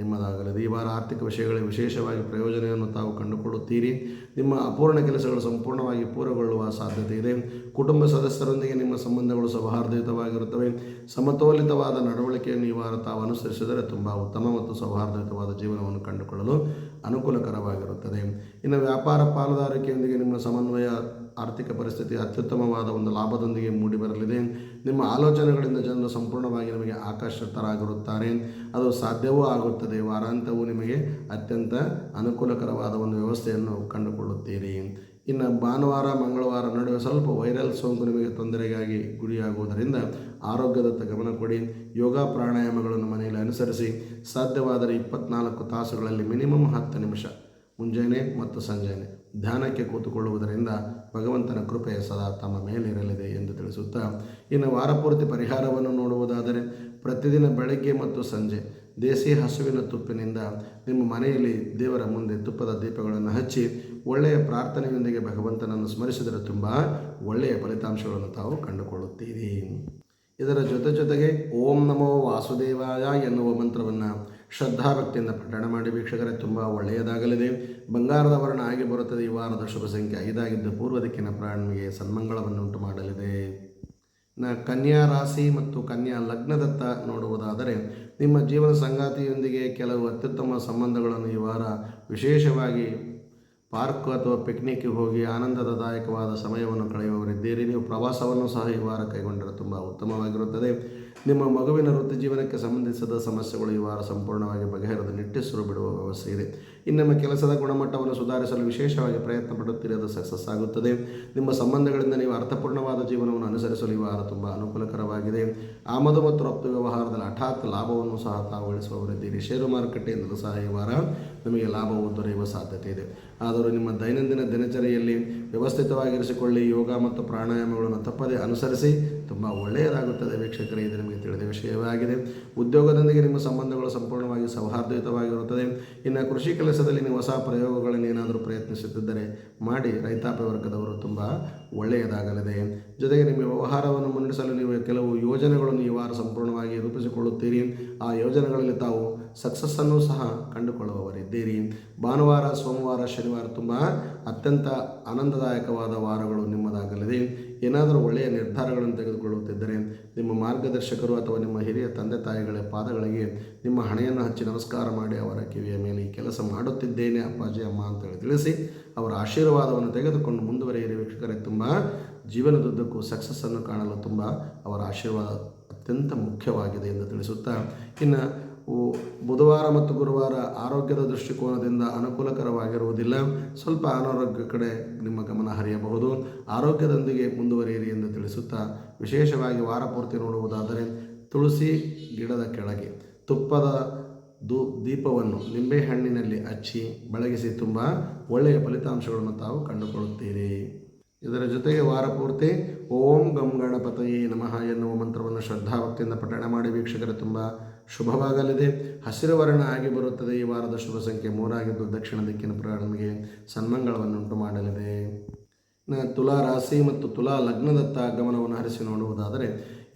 ನಿಮ್ಮದಾಗಲಿದೆ ಈ ವಾರ ಆರ್ಥಿಕ ವಿಷಯಗಳಿಗೆ ವಿಶೇಷವಾಗಿ ಪ್ರಯೋಜನವನ್ನು ತಾವು ಕಂಡುಕೊಳ್ಳುತ್ತೀರಿ. ನಿಮ್ಮ ಅಪೂರ್ಣ ಕೆಲಸಗಳು ಸಂಪೂರ್ಣವಾಗಿ ಪೂರ್ಣಗೊಳ್ಳುವ ಸಾಧ್ಯತೆ ಇದೆ. ಕುಟುಂಬ ಸದಸ್ಯರೊಂದಿಗೆ ನಿಮ್ಮ ಸಂಬಂಧಗಳು ಸೌಹಾರ್ದಯುತವಾಗಿರುತ್ತವೆ. ಸಮತೋಲಿತವಾದ ನಡವಳಿಕೆಯನ್ನು ಈ ವಾರ ತಾವು ಅನುಸರಿಸಿದರೆ ತುಂಬ ಉತ್ತಮ ಮತ್ತು ಸೌಹಾರ್ದಯುತವಾದ ಜೀವನವನ್ನು ಕಂಡುಕೊಳ್ಳಲು ಅನುಕೂಲಕರವಾಗಿರುತ್ತದೆ. ಇನ್ನು ವ್ಯಾಪಾರ ಪಾಲುದಾರಿಕೆಯೊಂದಿಗೆ ನಿಮ್ಮ ಸಮನ್ವಯ ಆರ್ಥಿಕ ಪರಿಸ್ಥಿತಿ ಅತ್ಯುತ್ತಮವಾದ ಒಂದು ಲಾಭದೊಂದಿಗೆ ಮೂಡಿಬರಲಿದೆ ನಿಮ್ಮ ಆಲೋಚನೆಗಳಿಂದ ಜನರು ಸಂಪೂರ್ಣವಾಗಿ ನಿಮಗೆ ಆಕರ್ಷಿತರಾಗಿರುತ್ತಾರೆ. ಅದು ಸಾಧ್ಯವೂ ಆಗುತ್ತದೆ. ವಾರಾಂತ್ಯವು ನಿಮಗೆ ಅತ್ಯಂತ ಅನುಕೂಲಕರವಾದ ಒಂದು ವ್ಯವಸ್ಥೆಯನ್ನು ಕಂಡುಕೊಳ್ಳುತ್ತೀರಿ. ಇನ್ನು ಭಾನುವಾರ, ಮಂಗಳವಾರ ನಡುವೆ ಸ್ವಲ್ಪ ವೈರಲ್ ಸೋಂಕು ನಿಮಗೆ ತೊಂದರೆಗಾಗಿ ಗುರಿಯಾಗುವುದರಿಂದ ಆರೋಗ್ಯದತ್ತ ಗಮನ ಕೊಡಿ. ಯೋಗ ಪ್ರಾಣಾಯಾಮಗಳನ್ನು ಮನೆಯಲ್ಲಿ ಅನುಸರಿಸಿ. ಸಾಧ್ಯವಾದರೆ ಇಪ್ಪತ್ನಾಲ್ಕು ತಾಸುಗಳಲ್ಲಿ ಮಿನಿಮಮ್ ಹತ್ತು ನಿಮಿಷ. ಮುಂಜಾನೆ ಮತ್ತು ಸಂಜಾನೆ. ಧ್ಯಾನಕ್ಕೆ ಕೂತುಕೊಳ್ಳುವುದರಿಂದ ಭಗವಂತನ ಕೃಪೆ ಸದಾ ತಮ್ಮ ಮೇಲಿರಲಿದೆ ಎಂದು ತಿಳಿಸುತ್ತಾ, ಇನ್ನು ವಾರಪೂರ್ತಿ ಪರಿಹಾರವನ್ನು ನೋಡುವುದಾದರೆ ಪ್ರತಿದಿನ ಬೆಳಗ್ಗೆ ಮತ್ತು ಸಂಜೆ ದೇಸಿ ಹಸುವಿನ ತುಪ್ಪಿನಿಂದ ನಿಮ್ಮ ಮನೆಯಲ್ಲಿ ದೇವರ ಮುಂದೆ ತುಪ್ಪದ ದೀಪಗಳನ್ನು ಹಚ್ಚಿ ಒಳ್ಳೆಯ ಪ್ರಾರ್ಥನೆಯೊಂದಿಗೆ ಭಗವಂತನನ್ನು ಸ್ಮರಿಸಿದರೆ ತುಂಬ ಒಳ್ಳೆಯ ಫಲಿತಾಂಶಗಳನ್ನು ತಾವು ಕಂಡುಕೊಳ್ಳುತ್ತೀರಿ. ಇದರ ಜೊತೆ ಜೊತೆಗೆ ಓಂ ನಮೋ ವಾಸುದೇವಾಯ ಎನ್ನುವ ಮಂತ್ರವನ್ನು ಶ್ರದ್ಧಾಭಕ್ತಿಯಿಂದ ಪಠಣ ಮಾಡಿ ವೀಕ್ಷಕರೇ, ತುಂಬ ಒಳ್ಳೆಯದಾಗಲಿದೆ. ಬಂಗಾರದ ವರ್ಣ ಆಗಿ ಬರುತ್ತದೆ. ಈ ವಾರದ ಶುಭ ಸಂಖ್ಯೆ ಐದಾಗಿದ್ದು ಪೂರ್ವ ದಿಕ್ಕಿನ ಪ್ರಾಣಿಗೆ ಸನ್ಮಂಗಳವನ್ನುಂಟು ಮಾಡಲಿದೆ. ನ ಕನ್ಯಾ ರಾಶಿ ಮತ್ತು ಕನ್ಯಾ ಲಗ್ನದತ್ತ ನೋಡುವುದಾದರೆ, ನಿಮ್ಮ ಜೀವನ ಸಂಗಾತಿಯೊಂದಿಗೆ ಕೆಲವು ಅತ್ಯುತ್ತಮ ಸಂಬಂಧಗಳನ್ನು ಈ ವಾರ ವಿಶೇಷವಾಗಿ ಪಾರ್ಕ್ ಅಥವಾ ಪಿಕ್ನಿಕ್ಗೆ ಹೋಗಿ ಆನಂದದಾಯಕವಾದ ಸಮಯವನ್ನು ಕಳೆಯುವವರಿದ್ದೀರಿ. ನೀವು ಪ್ರವಾಸವನ್ನು ಸಹ ಈ ವಾರ ಕೈಗೊಂಡರೆ ತುಂಬ ಉತ್ತಮವಾಗಿರುತ್ತದೆ. ನಿಮ್ಮ ಮಗುವಿನ ವೃತ್ತಿ ಜೀವನಕ್ಕೆ ಸಂಬಂಧಿಸಿದ ಸಮಸ್ಯೆಗಳು ಈ ವಾರ ಸಂಪೂರ್ಣವಾಗಿ ಬಗೆಹರಿದು ನಿಟ್ಟುಸಿರು ಬಿಡುವ ವ್ಯವಸ್ಥೆ ಇದೆ. ಇನ್ನು ನಿಮ್ಮ ಕೆಲಸದ ಗುಣಮಟ್ಟವನ್ನು ಸುಧಾರಿಸಲು ವಿಶೇಷವಾಗಿ ಪ್ರಯತ್ನ ಪಡುತ್ತೀರಿ, ಅದು ಸಕ್ಸಸ್ ಆಗುತ್ತದೆ. ನಿಮ್ಮ ಸಂಬಂಧಗಳಿಂದ ನೀವು ಅರ್ಥಪೂರ್ಣವಾದ ಜೀವನವನ್ನು ಅನುಸರಿಸಲು ಈ ವಾರ ತುಂಬ ಅನುಕೂಲಕರವಾಗಿದೆ. ಆಮದು ಮತ್ತು ರಫ್ತು ವ್ಯವಹಾರದಲ್ಲಿ ಹಠಾತ್ ಲಾಭವನ್ನು ಸಹ ತಾವು ಗಳಿಸುವವರಿದ್ದೀರಿ. ಷೇರು ಮಾರುಕಟ್ಟೆಯಿಂದಲೂ ಸಹ ಈ ವಾರ ನಿಮಗೆ ಲಾಭವು ದೊರೆಯುವ ಸಾಧ್ಯತೆ ಇದೆ. ಆದರೂ ನಿಮ್ಮ ದೈನಂದಿನ ದಿನಚರಿಯಲ್ಲಿ ವ್ಯವಸ್ಥಿತವಾಗಿರಿಸಿಕೊಳ್ಳಿ. ಯೋಗ ಮತ್ತು ಪ್ರಾಣಾಯಾಮಗಳನ್ನು ತಪ್ಪದೇ ಅನುಸರಿಸಿ. ತುಂಬ ಒಳ್ಳೆಯದಾಗುತ್ತದೆ ವೀಕ್ಷಕರೇ. ಇದು ನಿಮಗೆ ತಿಳಿದ ವಿಷಯವಾಗಿದೆ. ಉದ್ಯೋಗದೊಂದಿಗೆ ನಿಮ್ಮ ಸಂಬಂಧಗಳು ಸಂಪೂರ್ಣವಾಗಿ ಸೌಹಾರ್ದಯುತವಾಗಿರುತ್ತದೆ. ಇನ್ನು ಕೃಷಿ ಕೆಲಸದಲ್ಲಿ ನೀವು ಹೊಸ ಪ್ರಯೋಗಗಳನ್ನು ಏನಾದರೂ ಪ್ರಯತ್ನಿಸುತ್ತಿದ್ದರೆ, ಮಾಡಿ ರೈತಾಪಿ ವರ್ಗದವರು ತುಂಬ ಒಳ್ಳೆಯದಾಗಲಿದೆ. ಜೊತೆಗೆ ನಿಮ್ಮ ವ್ಯವಹಾರವನ್ನು ಮುನ್ನಡೆಸಲು ನೀವು ಕೆಲವು ಯೋಜನೆಗಳನ್ನು ಈ ವಾರ ಸಂಪೂರ್ಣವಾಗಿ ರೂಪಿಸಿಕೊಳ್ಳುತ್ತೀರಿ. ಆ ಯೋಜನೆಗಳಲ್ಲಿ ತಾವು ಸಕ್ಸಸ್ಸನ್ನು ಸಹ ಕಂಡುಕೊಳ್ಳುವವರಿದ್ದೀರಿ. ಭಾನುವಾರ, ಸೋಮವಾರ, ಶನಿವಾರ ತುಂಬ ಅತ್ಯಂತ ಆನಂದದಾಯಕವಾದ ವಾರಗಳು ನಿಮ್ಮದಾಗಲಿದೆ. ಏನಾದರೂ ಒಳ್ಳೆಯ ನಿರ್ಧಾರಗಳನ್ನು ತೆಗೆದುಕೊಳ್ಳುತ್ತಿದ್ದರೆ ನಿಮ್ಮ ಮಾರ್ಗದರ್ಶಕರು ಅಥವಾ ನಿಮ್ಮ ಹಿರಿಯ ತಂದೆ ತಾಯಿಗಳ ಪಾದಗಳಿಗೆ ನಿಮ್ಮ ಹಣೆಯನ್ನು ಹಚ್ಚಿ ನಮಸ್ಕಾರ ಮಾಡಿ ಅವರ ಕಿವಿಯ ಮೇಲೆ ಈ ಕೆಲಸ ಮಾಡುತ್ತಿದ್ದೇನೆ, ಅಪ್ಪಾಜಿ, ಅಮ್ಮ ಅಂತೇಳಿ ತಿಳಿಸಿ ಅವರ ಆಶೀರ್ವಾದವನ್ನು ತೆಗೆದುಕೊಂಡು ಮುಂದುವರಿಯಿರಿ ವೀಕ್ಷಕರೇ. ತುಂಬ ಜೀವನದುದ್ದಕ್ಕೂ ಸಕ್ಸಸ್ಸನ್ನು ಕಾಣಲು ತುಂಬ ಅವರ ಆಶೀರ್ವಾದ ಅತ್ಯಂತ ಮುಖ್ಯವಾಗಿದೆ ಎಂದು ತಿಳಿಸುತ್ತಾ, ಇನ್ನು ಬುಧವಾರ ಮತ್ತು ಗುರುವಾರ ಆರೋಗ್ಯದ ದೃಷ್ಟಿಕೋನದಿಂದ ಅನುಕೂಲಕರವಾಗಿರುವುದಿಲ್ಲ. ಸ್ವಲ್ಪ ಅನಾರೋಗ್ಯ ಕಡೆ ನಿಮ್ಮ ಗಮನ ಹರಿಯಬಹುದು. ಆರೋಗ್ಯದೊಂದಿಗೆ ಮುಂದುವರಿಯಿರಿ ಎಂದು ತಿಳಿಸುತ್ತಾ, ವಿಶೇಷವಾಗಿ ವಾರ ಪೂರ್ತಿ ನೋಡುವುದಾದರೆ ತುಳಸಿ ಗಿಡದ ಕೆಳಗೆ. ತುಪ್ಪದ ದೂ ದೀಪವನ್ನು ನಿಂಬೆಹಣ್ಣಿನಲ್ಲಿ ಹಚ್ಚಿ ಬೆಳಗಿಸಿ ತುಂಬ ಒಳ್ಳೆಯ ಫಲಿತಾಂಶಗಳನ್ನು ತಾವು ಕಂಡುಕೊಳ್ಳುತ್ತೀರಿ. ಇದರ ಜೊತೆಗೆ ವಾರ ಪೂರ್ತಿ ಓಂ ಗಂ ಗಣಪತಯೇ ನಮಃ ಎನ್ನುವ ಮಂತ್ರವನ್ನು ಶ್ರದ್ಧಾಭಕ್ತಿಯಿಂದ ಪಠಣ ಮಾಡಿ ವೀಕ್ಷಕರ, ತುಂಬ ಶುಭವಾಗಲಿದೆ. ಹಸಿರು ವರ್ಣ ಆಗಿ ಬರುತ್ತದೆ. ಈ ವಾರದ ಶುಭ ಸಂಖ್ಯೆ ಮೂರಾಗಿದ್ದು ದಕ್ಷಿಣ ದಿಕ್ಕಿನ ಪ್ರಾಣಿಗೆ ಸನ್ಮಂಗಳವನ್ನುಂಟು ಮಾಡಲಿದೆ. ತುಲಾ ರಾಶಿ ಮತ್ತು ತುಲಾ ಲಗ್ನದತ್ತ ಗಮನವನ್ನು ಹರಿಸಿ ನೋಡುವುದಾದರೆ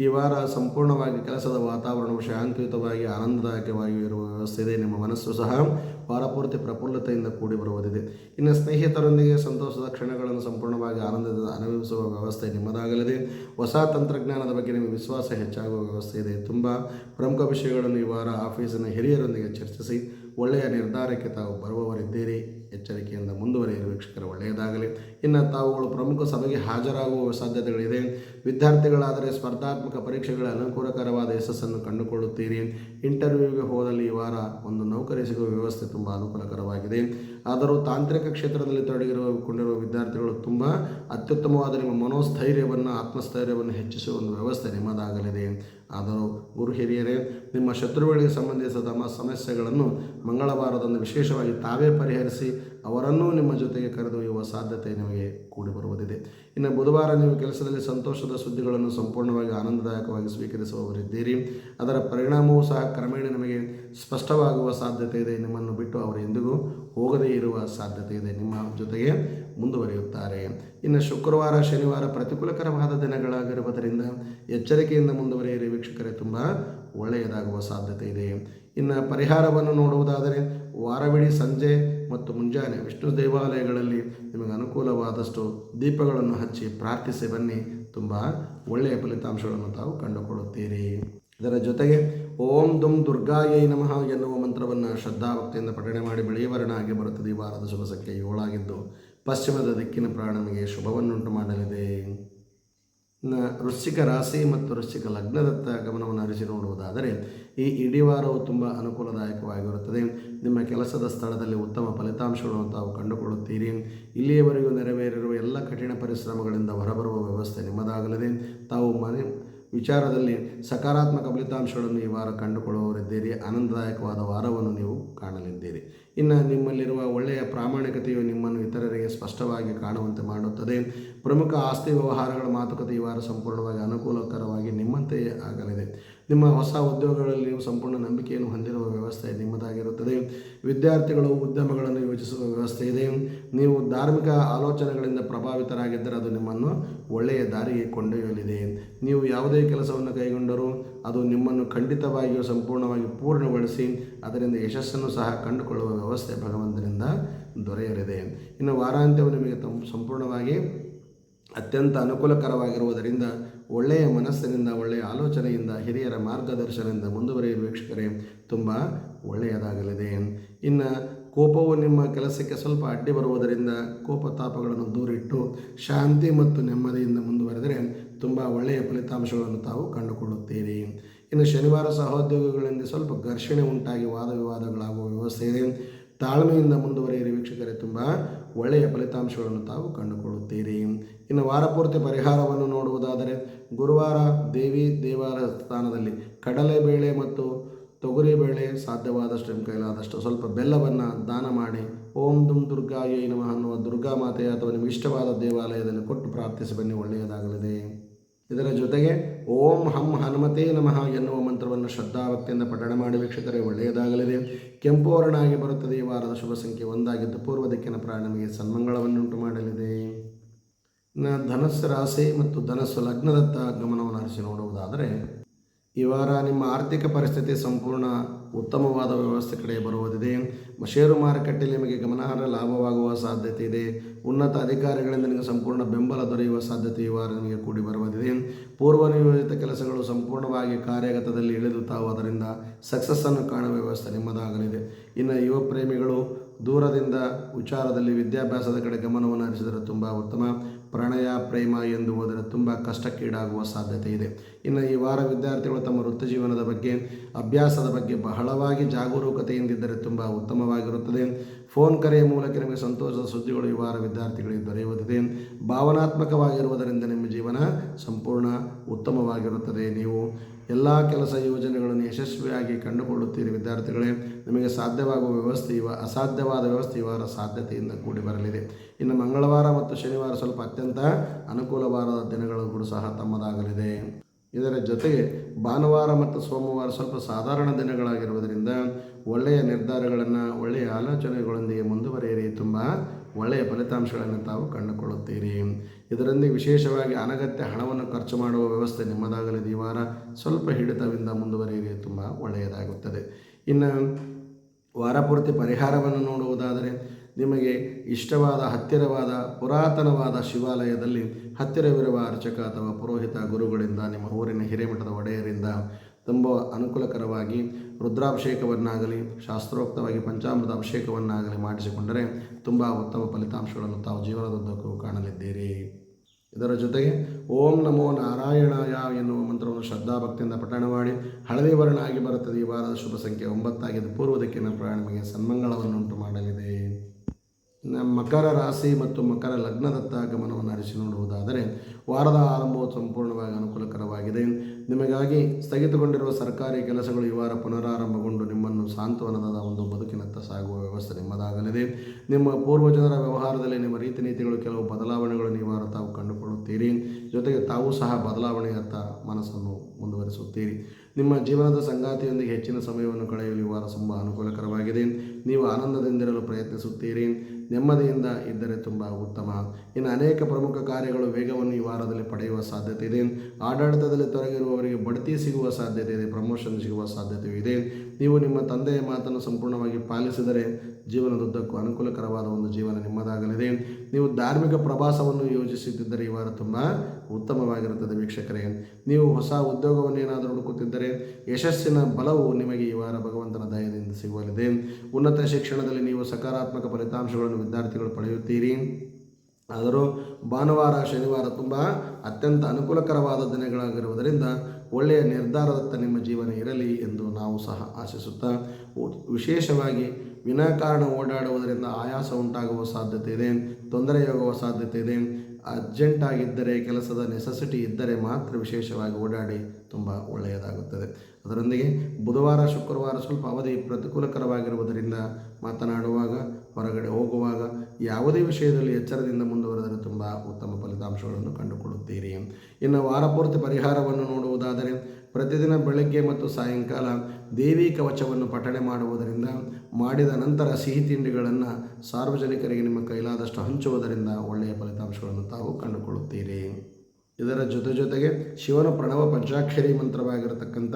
ಈ ವಾರ ಸಂಪೂರ್ಣವಾಗಿ ಕೆಲಸದ ವಾತಾವರಣವು ಶಾಂತಿಯುತವಾಗಿ, ಆನಂದದಾಯಕವಾಗಿ ಇರುವ ವ್ಯವಸ್ಥೆ ಇದೆ. ನಿಮ್ಮ ಮನಸ್ಸು ಸಹ ವಾರಪೂರ್ತಿ ಪ್ರಫುಲ್ಲತೆಯಿಂದ ಕೂಡಿ ಬರುವುದಿದೆ. ಇನ್ನು ಸ್ನೇಹಿತರೊಂದಿಗೆ ಸಂತೋಷದ ಕ್ಷಣಗಳನ್ನು ಸಂಪೂರ್ಣವಾಗಿ ಆನಂದದಿಂದ ಅನುಭವಿಸುವ ವ್ಯವಸ್ಥೆ ನಿಮ್ಮದಾಗಲಿದೆ. ಹೊಸ ತಂತ್ರಜ್ಞಾನದ ಬಗ್ಗೆ ನಿಮಗೆ ವಿಶ್ವಾಸ ಹೆಚ್ಚಾಗುವ ವ್ಯವಸ್ಥೆ ಇದೆ. ತುಂಬ ಪ್ರಮುಖ ವಿಷಯಗಳನ್ನು ಈ ವಾರ ಆಫೀಸಿನ ಹಿರಿಯರೊಂದಿಗೆ ಚರ್ಚಿಸಿ ಒಳ್ಳೆಯ ನಿರ್ಧಾರಕ್ಕೆ ತಾವು ಬರುವವರಿದ್ದೀರಿ. ಎಚ್ಚರಿಕೆಯಿಂದ ಮುಂದುವರೆಯಲು ವೀಕ್ಷಕರು, ಒಳ್ಳೆಯದಾಗಲಿ. ಇನ್ನು ತಾವುಗಳು ಪ್ರಮುಖ ಸಭೆಗೆ ಹಾಜರಾಗುವ ಸಾಧ್ಯತೆಗಳಿದೆ. ವಿದ್ಯಾರ್ಥಿಗಳಾದರೆ ಸ್ಪರ್ಧಾತ್ಮಕ ಪರೀಕ್ಷೆಗಳ ಅನುಕೂಲಕರವಾದ ಯಶಸ್ಸನ್ನು ಕಂಡುಕೊಳ್ಳುತ್ತೀರಿ. ಇಂಟರ್ವ್ಯೂಗೆ ಹೋದಲ್ಲಿ ಈ ವಾರ ಒಂದು ನೌಕರಿ ಸಿಗುವ ವ್ಯವಸ್ಥೆ ತುಂಬ ಅನುಕೂಲಕರವಾಗಿದೆ. ಆದರೂ ತಾಂತ್ರಿಕ ಕ್ಷೇತ್ರದಲ್ಲಿ ತೊಡಗಿರುಕೊಂಡಿರುವ ವಿದ್ಯಾರ್ಥಿಗಳು ತುಂಬ ಅತ್ಯುತ್ತಮವಾದ ನಿಮ್ಮ ಮನೋಸ್ಥೈರ್ಯವನ್ನು, ಆತ್ಮಸ್ಥೈರ್ಯವನ್ನು ಹೆಚ್ಚಿಸುವ ಒಂದು ವ್ಯವಸ್ಥೆ ನಿಮ್ಮದಾಗಲಿದೆ. ಆದರೂ ಗುರು ಹಿರಿಯರೇ, ನಿಮ್ಮ ಶತ್ರುಗಳಿಗೆ ಸಂಬಂಧಿಸಿದ ತಮ್ಮ ಸಮಸ್ಯೆಗಳನ್ನು ಮಂಗಳವಾರದಂದು ವಿಶೇಷವಾಗಿ ತಾವೇ ಪರಿಹರಿಸಿ ಅವರನ್ನೂ ನಿಮ್ಮ ಜೊತೆಗೆ ಕರೆದೊಯ್ಯುವ ಸಾಧ್ಯತೆ ನಿಮಗೆ ಕೂಡಿ ಬರುವುದಿದೆ. ಇನ್ನು ಬುಧವಾರ ನೀವು ಕೆಲಸದಲ್ಲಿ ಸಂತೋಷದ ಸುದ್ದಿಗಳನ್ನು ಸಂಪೂರ್ಣವಾಗಿ ಆನಂದದಾಯಕವಾಗಿ ಸ್ವೀಕರಿಸುವವರಿದ್ದೀರಿ. ಅದರ ಪರಿಣಾಮವೂ ಸಹ ಕ್ರಮೇಣ ನಿಮಗೆ ಸ್ಪಷ್ಟವಾಗುವ ಸಾಧ್ಯತೆ ಇದೆ. ನಿಮ್ಮನ್ನು ಬಿಟ್ಟು ಅವರು ಎಂದಿಗೂ ಹೋಗದೇ ಇರುವ ಸಾಧ್ಯತೆ ಇದೆ. ನಿಮ್ಮ ಜೊತೆಗೆ ಮುಂದುವರಿಯುತ್ತಾರೆ. ಇನ್ನು ಶುಕ್ರವಾರ, ಶನಿವಾರ ಪ್ರತಿಕೂಲಕರವಾದ ದಿನಗಳಾಗಿರುವುದರಿಂದ ಎಚ್ಚರಿಕೆಯಿಂದ ಮುಂದುವರಿಯಿರಿ ವೀಕ್ಷಕರೇ, ತುಂಬ ಒಳ್ಳೆಯದಾಗುವ ಸಾಧ್ಯತೆ ಇದೆ. ಇನ್ನು ಪರಿಹಾರವನ್ನು ನೋಡುವುದಾದರೆ ವಾರವಿಡೀ ಸಂಜೆ ಮತ್ತು ಮುಂಜಾನೆ ವಿಷ್ಣು ದೇವಾಲಯಗಳಲ್ಲಿ ನಿಮಗೆ ಅನುಕೂಲವಾದಷ್ಟು ದೀಪಗಳನ್ನು ಹಚ್ಚಿ ಪ್ರಾರ್ಥಿಸಿ ಬನ್ನಿ. ತುಂಬ ಒಳ್ಳೆಯ ಫಲಿತಾಂಶಗಳನ್ನು ತಾವು ಕಂಡುಕೊಳ್ಳುತ್ತೀರಿ. ಇದರ ಜೊತೆಗೆ ಓಂ ದುಂ ದುರ್ಗಾಯೈ ನಮಃ ಎನ್ನುವ ಮಂತ್ರವನ್ನು ಶ್ರದ್ಧಾಭಕ್ತಿಯಿಂದ ಪಠಣೆ ಮಾಡಿ ಬೆಳೆಯುವರಣ ಆಗಿ ಬರುತ್ತದೆ. ಈ ವಾರದ ಶುಭ ಸಂಖ್ಯೆ ಏಳಾಗಿದ್ದು ಪಶ್ಚಿಮದ ದಿಕ್ಕಿನ ಪ್ರಾಣನಿಗೆ ಶುಭವನ್ನುಂಟು ಮಾಡಲಿದೆ. ವೃಶ್ಚಿಕ ರಾಶಿ ಮತ್ತು ವೃಶ್ಚಿಕ ಲಗ್ನದತ್ತ ಗಮನವನ್ನು ಹರಿಸಿ ನೋಡುವುದಾದರೆ, ಈ ಇಡೀ ವಾರವು ತುಂಬ ಅನುಕೂಲದಾಯಕವಾಗಿರುತ್ತದೆ. ನಿಮ್ಮ ಕೆಲಸದ ಸ್ಥಳದಲ್ಲಿ ಉತ್ತಮ ಫಲಿತಾಂಶಗಳನ್ನು ತಾವು ಕಂಡುಕೊಳ್ಳುತ್ತೀರಿ. ಇಲ್ಲಿಯವರೆಗೂ ನೆರವೇರಿರುವ ಎಲ್ಲ ಕಠಿಣ ಪರಿಶ್ರಮಗಳಿಂದ ಹೊರಬರುವ ವ್ಯವಸ್ಥೆ ನಿಮ್ಮದಾಗಲಿದೆ. ತಾವು ಮನೆ ವಿಚಾರದಲ್ಲಿ ಸಕಾರಾತ್ಮಕ ಫಲಿತಾಂಶಗಳನ್ನು ಈ ವಾರ ಕಂಡುಕೊಳ್ಳುವವರಿದ್ದೀರಿ. ಆನಂದದಾಯಕವಾದ ವಾರವನ್ನು ನೀವು ಕಾಣಲಿದ್ದೀರಿ. ಇನ್ನು ನಿಮ್ಮಲ್ಲಿರುವ ಒಳ್ಳೆಯ ಪ್ರಾಮಾಣಿಕತೆಯು ನಿಮ್ಮನ್ನು ಇತರರಿಗೆ ಸ್ಪಷ್ಟವಾಗಿ ಕಾಣುವಂತೆ ಮಾಡುತ್ತದೆ. ಪ್ರಮುಖ ಆಸ್ತಿ ವ್ಯವಹಾರಗಳ ಮಾತುಕತೆ ಈ ವಾರ ಸಂಪೂರ್ಣವಾಗಿ ಅನುಕೂಲಕರವಾಗಿ ನಿಮ್ಮಂತೆಯೇ ಆಗಲಿದೆ. ನಿಮ್ಮ ಹೊಸ ಉದ್ಯೋಗಗಳಲ್ಲಿ ನೀವು ಸಂಪೂರ್ಣ ನಂಬಿಕೆಯನ್ನು ಹೊಂದಿರುವ ವ್ಯವಸ್ಥೆ ನಿಮ್ಮದಾಗಿರುತ್ತದೆ. ವಿದ್ಯಾರ್ಥಿಗಳು ಉದ್ಯಮಗಳನ್ನು ಯೋಚಿಸುವ ವ್ಯವಸ್ಥೆ ಇದೆ. ನೀವು ಧಾರ್ಮಿಕ ಆಲೋಚನೆಗಳಿಂದ ಪ್ರಭಾವಿತರಾಗಿದ್ದರೆ ಅದು ನಿಮ್ಮನ್ನು ಒಳ್ಳೆಯ ದಾರಿಗೆ ಕೊಂಡೊಯ್ಯಲಿದೆ. ನೀವು ಯಾವುದೇ ಕೆಲಸವನ್ನು ಕೈಗೊಂಡರೂ ಅದು ನಿಮ್ಮನ್ನು ಖಂಡಿತವಾಗಿಯೂ ಸಂಪೂರ್ಣವಾಗಿ ಪೂರ್ಣಗೊಳಿಸಿ ಅದರಿಂದ ಯಶಸ್ಸನ್ನು ಸಹ ಕಂಡುಕೊಳ್ಳುವ ವ್ಯವಸ್ಥೆ ಭಗವಂತನಿಂದ ದೊರೆಯಲಿದೆ. ಇನ್ನು ವಾರಾಂತ್ಯವು ನಿಮಗೆ ತಂ, ಸಂಪೂರ್ಣವಾಗಿ ಅತ್ಯಂತ ಅನುಕೂಲಕರವಾಗಿರುವುದರಿಂದ ಒಳ್ಳೆಯ ಮನಸ್ಸಿನಿಂದ, ಒಳ್ಳೆಯ ಆಲೋಚನೆಯಿಂದ, ಹಿರಿಯರ ಮಾರ್ಗದರ್ಶನದಿಂದ ಮುಂದುವರಿಯುವ ವೀಕ್ಷಕರೇ. ತುಂಬ ಒಳ್ಳೆಯದಾಗಲಿದೆ. ಇನ್ನು ಕೋಪವು ನಿಮ್ಮ ಕೆಲಸಕ್ಕೆ ಸ್ವಲ್ಪ ಅಡ್ಡಿ ಬರುವುದರಿಂದ ಕೋಪತಾಪಗಳನ್ನು ದೂರಿಟ್ಟು ಶಾಂತಿ ಮತ್ತು ನೆಮ್ಮದಿಯಿಂದ ಮುಂದುವರೆದರೆ ತುಂಬ ಒಳ್ಳೆಯ ಫಲಿತಾಂಶಗಳನ್ನು ತಾವು ಕಂಡುಕೊಳ್ಳುತ್ತೀರಿ. ಇನ್ನು ಶನಿವಾರ ಸಹೋದ್ಯೋಗಿಗಳಿಂದ ಸ್ವಲ್ಪ ಘರ್ಷಣೆ ಉಂಟಾಗಿ ವಾದ ವಿವಾದಗಳಾಗುವ ವ್ಯವಸ್ಥೆ ಇದೆ. ತಾಳ್ಮೆಯಿಂದ ಮುಂದುವರಿಯಿರಿ ವೀಕ್ಷಕರೇ. ತುಂಬ ಒಳ್ಳೆಯ ಫಲಿತಾಂಶಗಳನ್ನು ತಾವು ಕಂಡುಕೊಳ್ಳುತ್ತೀರಿ. ಇನ್ನು ವಾರಪೂರ್ತಿ ಪರಿಹಾರವನ್ನು ನೋಡುವುದಾದರೆ ಗುರುವಾರ ದೇವಿ ದೇವಾಲಯ ಸ್ಥಾನದಲ್ಲಿ ಕಡಲೆಬೇಳೆ ಮತ್ತು ತೊಗರಿಬೇಳೆ ಸಾಧ್ಯವಾದಷ್ಟು ನಿಮ್ಮ ಕೈಲಾದಷ್ಟು ಸ್ವಲ್ಪ ಬೆಲ್ಲವನ್ನು ದಾನ ಮಾಡಿ ಓಂ ದುಂ ದುರ್ಗಾಯೈ ನಮಃ ಅನ್ನುವ ದುರ್ಗಾ ಮಾತೆಯ ಅಥವಾ ನಿಮಗೆ ಇಷ್ಟವಾದ ದೇವಾಲಯದಲ್ಲಿ ಕೊಟ್ಟು ಪ್ರಾರ್ಥಿಸಿ ಬನ್ನಿ, ಒಳ್ಳೆಯದಾಗಲಿದೆ. ಇದರ ಜೊತೆಗೆ ಓಂ ಹಂ ಹನುಮತೇ ನಮಃ ಎನ್ನುವ ಮಂತ್ರವನ್ನು ಶ್ರದ್ಧಾಭಕ್ತಿಯಿಂದ ಪಠಣ ಮಾಡಿ ವೀಕ್ಷಕರೇ, ಒಳ್ಳೆಯದಾಗಲಿದೆ. ಕೆಂಪು ವರ್ಣ ಆಗಿ ಬರುತ್ತದೆ. ಈ ವಾರದ ಶುಭ ಸಂಖ್ಯೆ ಒಂದಾಗಿದ್ದು ಪೂರ್ವ ದಿಕ್ಕಿನ ಪ್ರಾಣಿಗೆ ಸನ್ಮಂಗಳವನ್ನುಂಟು ಮಾಡಲಿದೆ. ಧನಸ್ಸು ರಾಶಿ ಮತ್ತು ಧನಸ್ಸು ಲಗ್ನದತ್ತ ಗಮನವನ್ನು ಹರಿಸಿ ನೋಡುವುದಾದರೆ ಈ ವಾರ ನಿಮ್ಮ ಆರ್ಥಿಕ ಪರಿಸ್ಥಿತಿ ಸಂಪೂರ್ಣ ಉತ್ತಮವಾದ ವ್ಯವಸ್ಥೆ ಕಡೆ ಬರುವುದಿದೆ. ಷೇರು ಮಾರುಕಟ್ಟೆಯಲ್ಲಿ ನಿಮಗೆ ಗಮನಾರ್ಹ ಲಾಭವಾಗುವ ಸಾಧ್ಯತೆ ಇದೆ. ಉನ್ನತ ಅಧಿಕಾರಿಗಳಿಂದ ನಿಮಗೆ ಸಂಪೂರ್ಣ ಬೆಂಬಲ ದೊರೆಯುವ ಸಾಧ್ಯತೆ ಈ ವಾರ ನಿಮಗೆ ಕೂಡಿ ಬರುವುದಿದೆ. ಪೂರ್ವ ನಿಯೋಜಿತ ಕೆಲಸಗಳು ಸಂಪೂರ್ಣವಾಗಿ ಕಾರ್ಯಗತದಲ್ಲಿ ಇಳಿದು ತಾವು ಅದರಿಂದ ಸಕ್ಸಸ್ಸನ್ನು ಕಾಣುವ ವ್ಯವಸ್ಥೆ ನಿಮ್ಮದಾಗಲಿದೆ. ಇನ್ನು ಯುವ ಪ್ರೇಮಿಗಳು ದೂರದಿಂದ ವಿಚಾರದಲ್ಲಿ ವಿದ್ಯಾಭ್ಯಾಸದ ಕಡೆ ಗಮನವನ್ನು ಹರಿಸಿದರೆ ತುಂಬ ಉತ್ತಮ. ಪ್ರಣಯ, ಪ್ರೇಮ ಎಂದು ಹೋದರೆ ತುಂಬ ಕಷ್ಟಕ್ಕೀಡಾಗುವ ಸಾಧ್ಯತೆ ಇದೆ. ಇನ್ನು ಈ ವಾರ ವಿದ್ಯಾರ್ಥಿಗಳು ತಮ್ಮ ವೃತ್ತಿ ಜೀವನದ ಬಗ್ಗೆ, ಅಭ್ಯಾಸದ ಬಗ್ಗೆ ಬಹಳವಾಗಿ ಜಾಗರೂಕತೆಯಿಂದಿದ್ದರೆ ತುಂಬ ಉತ್ತಮವಾಗಿರುತ್ತದೆ. ಫೋನ್ ಕರೆಯ ಮೂಲಕ ನಿಮಗೆ ಸಂತೋಷದ ಸುದ್ದಿಗಳು ಈ ವಿದ್ಯಾರ್ಥಿಗಳಿಗೆ ದೊರೆಯುತ್ತದೆ ಭಾವನಾತ್ಮಕವಾಗಿರುವುದರಿಂದ ನಿಮ್ಮ ಜೀವನ ಸಂಪೂರ್ಣ ಉತ್ತಮವಾಗಿರುತ್ತದೆ. ನೀವು ಎಲ್ಲ ಕೆಲಸ ಯೋಜನೆಗಳನ್ನು ಯಶಸ್ವಿಯಾಗಿ ಕಂಡುಕೊಳ್ಳುತ್ತೀರಿ. ವಿದ್ಯಾರ್ಥಿಗಳೇ, ನಿಮಗೆ ಸಾಧ್ಯವಾಗುವ ವ್ಯವಸ್ಥೆ ಇವ, ಅಸಾಧ್ಯವಾದ ವ್ಯವಸ್ಥೆ ಇವರ ವಾರ ಸಾಧ್ಯತೆಯಿಂದ ಕೂಡಿ ಬರಲಿದೆ. ಇನ್ನು ಮಂಗಳವಾರ ಮತ್ತು ಶನಿವಾರ ಸ್ವಲ್ಪ ಅತ್ಯಂತ ಅನುಕೂಲವಾದ ದಿನಗಳು ಕೂಡ ಸಹ ತಮ್ಮದಾಗಲಿದೆ. ಇದರ ಜೊತೆಗೆ ಭಾನುವಾರ ಮತ್ತು ಸೋಮವಾರ ಸ್ವಲ್ಪ ಸಾಧಾರಣ ದಿನಗಳಾಗಿರುವುದರಿಂದ ಒಳ್ಳೆಯ ನಿರ್ಧಾರಗಳನ್ನು, ಒಳ್ಳೆಯ ಆಲೋಚನೆಗಳೊಂದಿಗೆ ಮುಂದುವರಿಯಿರಿ ತುಂಬ. ಒಳ್ಳೆಯ ಫಲಿತಾಂಶಗಳನ್ನು ತಾವು ಕಂಡುಕೊಳ್ಳುತ್ತೀರಿ. ಇದರೊಂದಿಗೆ ವಿಶೇಷವಾಗಿ ಅನಗತ್ಯ ಹಣವನ್ನು ಖರ್ಚು ಮಾಡುವ ವ್ಯವಸ್ಥೆ ನಿಮ್ಮದಾಗಲಿದೆ ಈ ವಾರ ಸ್ವಲ್ಪ ಹಿಡಿತವಿಂದ ಮುಂದುವರಿಯಿರಿ ತುಂಬ, ಒಳ್ಳೆಯದಾಗುತ್ತದೆ. ಇನ್ನು ವಾರಪೂರ್ತಿ ಪರಿಹಾರವನ್ನು ನೋಡುವುದಾದರೆ, ನಿಮಗೆ ಇಷ್ಟವಾದ ಹತ್ತಿರವಾದ ಪುರಾತನವಾದ ಶಿವಾಲಯದಲ್ಲಿ ಹತ್ತಿರವಿರುವ ಅರ್ಚಕ ಅಥವಾ ಪುರೋಹಿತ ಗುರುಗಳಿಂದ ನಿಮ್ಮ ಊರಿನ ಹಿರೇಮಠದ ಒಡೆಯರಿಂದ ತುಂಬ ಅನುಕೂಲಕರವಾಗಿ ರುದ್ರಾಭಿಷೇಕವನ್ನಾಗಲಿ, ಶಾಸ್ತ್ರೋಕ್ತವಾಗಿ ಪಂಚಾಮೃತ ಅಭಿಷೇಕವನ್ನಾಗಲಿ ಮಾಡಿಸಿಕೊಂಡರೆ ತುಂಬ ಉತ್ತಮ ಫಲಿತಾಂಶಗಳನ್ನು ತಾವು ಜೀವನದುದ್ದಕ್ಕೂ ಕಾಣಲಿದ್ದೀರಿ. ಇದರ ಜೊತೆಗೆ ಓಂ ನಮೋ ನಾರಾಯಣಾಯ ಎನ್ನುವ ಮಂತ್ರವನ್ನು ಶ್ರದ್ಧಾಭಕ್ತಿಯಿಂದ ಪಠಣ ಮಾಡಿ, ಹಳದಿ ವರ್ಣ ಆಗಿ ಬರುತ್ತದೆ. ಈ ವಾರದ ಶುಭ ಸಂಖ್ಯೆ ಒಂಬತ್ತಾಗಿದ್ದು ಪೂರ್ವ ದಿಕ್ಕಿನ ಪ್ರಯಾಣ ನಿಮಗೆ ಸನ್ಮಂಗಳವನ್ನುಂಟು ಮಾಡಲಿದೆ. ಮಕರ ರಾಶಿ ಮತ್ತು ಮಕರ ಲಗ್ನದತ್ತ ಗಮನವನ್ನು ಹರಿಸಿ ನೋಡುವುದಾದರೆ ವಾರದ ಆರಂಭವು ಸಂಪೂರ್ಣವಾಗಿ ಅನುಕೂಲಕರವಾಗಿದೆ. ನಿಮಗಾಗಿ ಸ್ಥಗಿತಗೊಂಡಿರುವ ಸರ್ಕಾರಿ ಕೆಲಸಗಳು ಈ ವಾರ ಪುನರಾರಂಭಗೊಂಡು ನಿಮ್ಮನ್ನು ಸಾಂತ್ವನದ ಒಂದು ಬದುಕಿನತ್ತ ಸಾಗುವ ವ್ಯವಸ್ಥೆ ನಿಮ್ಮದಾಗಲಿದೆ. ನಿಮ್ಮ ಪೂರ್ವಜನರ ವ್ಯವಹಾರದಲ್ಲಿ ನಿಮ್ಮ ರೀತಿ ನೀತಿಗಳು ಕೆಲವು ಬದಲಾವಣೆಗಳನ್ನು ನೀವು ವಾರ ತಾವು ಕಂಡುಕೊಳ್ಳುತ್ತೀರಿ. ಜೊತೆಗೆ ತಾವು ಸಹ ಬದಲಾವಣೆಯತ್ತ ಮನಸ್ಸನ್ನು ಮುಂದುವರಿಸುತ್ತೀರಿ. ನಿಮ್ಮ ಜೀವನದ ಸಂಗಾತಿಯೊಂದಿಗೆ ಹೆಚ್ಚಿನ ಸಮಯವನ್ನು ಕಳೆಯಲು ಈ ವಾರ ತುಂಬ ಅನುಕೂಲಕರವಾಗಿದೆ. ನೀವು ಆನಂದದಿಂದಿರಲು ಪ್ರಯತ್ನಿಸುತ್ತೀರಿ. ನೆಮ್ಮದಿಯಿಂದ ಇದ್ದರೆ ತುಂಬ ಉತ್ತಮ. ಇನ್ನು ಅನೇಕ ಪ್ರಮುಖ ಕಾರ್ಯಗಳು ವೇಗವನ್ನು ಈ ವಾರದಲ್ಲಿ ಪಡೆಯುವ ಸಾಧ್ಯತೆ ಇದೆ. ಆಡಳಿತದಲ್ಲಿ ತೊಡಗಿರುವವರಿಗೆ ಬಡ್ತಿ ಸಿಗುವ ಸಾಧ್ಯತೆ ಇದೆ ಪ್ರಮೋಷನ್ ಸಿಗುವ ಸಾಧ್ಯತೆಯೂ ಇದೆ. ನೀವು ನಿಮ್ಮ ತಂದೆಯ ಮಾತನ್ನು ಸಂಪೂರ್ಣವಾಗಿ ಪಾಲಿಸಿದರೆ ಜೀವನದುದ್ದಕ್ಕೂ ಅನುಕೂಲಕರವಾದ ಒಂದು ಜೀವನ ನಿಮ್ಮದಾಗಲಿದೆ. ನೀವು ಧಾರ್ಮಿಕ ಪ್ರವಾಸವನ್ನು ಯೋಜಿಸುತ್ತಿದ್ದರೆ ಈ ವಾರ ತುಂಬ ಉತ್ತಮವಾಗಿರುತ್ತದೆ ವೀಕ್ಷಕರೇ. ನೀವು ಹೊಸ ಉದ್ಯೋಗವನ್ನು ಏನಾದರೂ ಹುಡುಕುತ್ತಿದ್ದರೆ ಯಶಸ್ಸಿನ ಬಲವು ನಿಮಗೆ ಈ ವಾರ ಭಗವಂತನ ದಯದಿಂದ ಸಿಗುವಲಿದೆ. ಉನ್ನತ ಶಿಕ್ಷಣದಲ್ಲಿ ನೀವು ಸಕಾರಾತ್ಮಕ ಫಲಿತಾಂಶಗಳನ್ನು ವಿದ್ಯಾರ್ಥಿಗಳು ಪಡೆಯುತ್ತೀರಿ. ಆದರೂ ಭಾನುವಾರ, ಶನಿವಾರ ತುಂಬ ಅತ್ಯಂತ ಅನುಕೂಲಕರವಾದ ದಿನಗಳಾಗಿರುವುದರಿಂದ ಒಳ್ಳೆಯ ನಿರ್ಧಾರದತ್ತ ನಿಮ್ಮ ಜೀವನ ಇರಲಿ ಎಂದು ನಾವು ಸಹ ಆಶಿಸುತ್ತಾ, ವಿಶೇಷವಾಗಿ ವಿನಾಕಾರಣ ಓಡಾಡುವುದರಿಂದ ಆಯಾಸ ಉಂಟಾಗುವ ಸಾಧ್ಯತೆ ಇದೆ, ತೊಂದರೆಯಾಗುವ ಸಾಧ್ಯತೆ ಇದೆ. ಅರ್ಜೆಂಟ್ ಆಗಿದ್ದರೆ, ಕೆಲಸದ ನೆಸೆಸಿಟಿ ಇದ್ದರೆ ಮಾತ್ರ ವಿಶೇಷವಾಗಿ ಓಡಾಡಿ ತುಂಬ ಒಳ್ಳೆಯದಾಗುತ್ತದೆ. ಅದರೊಂದಿಗೆ ಬುಧವಾರ, ಶುಕ್ರವಾರ ಸ್ವಲ್ಪ ಅವಧಿ ಪ್ರತಿಕೂಲಕರವಾಗಿರುವುದರಿಂದ ಮಾತನಾಡುವಾಗ, ಹೊರಗಡೆ ಹೋಗುವಾಗ ಯಾವುದೇ ವಿಷಯದಲ್ಲಿ ಎಚ್ಚರದಿಂದ ಮುಂದುವರೆದರೆ ತುಂಬ ಉತ್ತಮ ಫಲಿತಾಂಶಗಳನ್ನು ಕಂಡುಕೊಳ್ಳುತ್ತೀರಿ. ಇನ್ನು ವಾರಪೂರ್ತಿ ಪರಿಹಾರವನ್ನು ನೋಡುವುದಾದರೆ ಪ್ರತಿದಿನ ಬೆಳಗ್ಗೆ ಮತ್ತು ಸಾಯಂಕಾಲ ದೇವಿ ಕವಚವನ್ನು ಪಠಣೆ ಮಾಡುವುದರಿಂದ, ಮಾಡಿದ ನಂತರ ಸಿಹಿ ತಿಂಡಿಗಳನ್ನು ಸಾರ್ವಜನಿಕರಿಗೆ ನಿಮ್ಮ ಕೈಲಾದಷ್ಟು ಹಂಚುವುದರಿಂದ ಒಳ್ಳೆಯ ಫಲಿತಾಂಶಗಳನ್ನು ತಾವು ಕಂಡುಕೊಳ್ಳುತ್ತೀರಿ. ಇದರ ಜೊತೆ ಜೊತೆಗೆ ಶಿವನ ಪ್ರಣವ ಪಂಚಾಕ್ಷರಿ ಮಂತ್ರವಾಗಿರತಕ್ಕಂಥ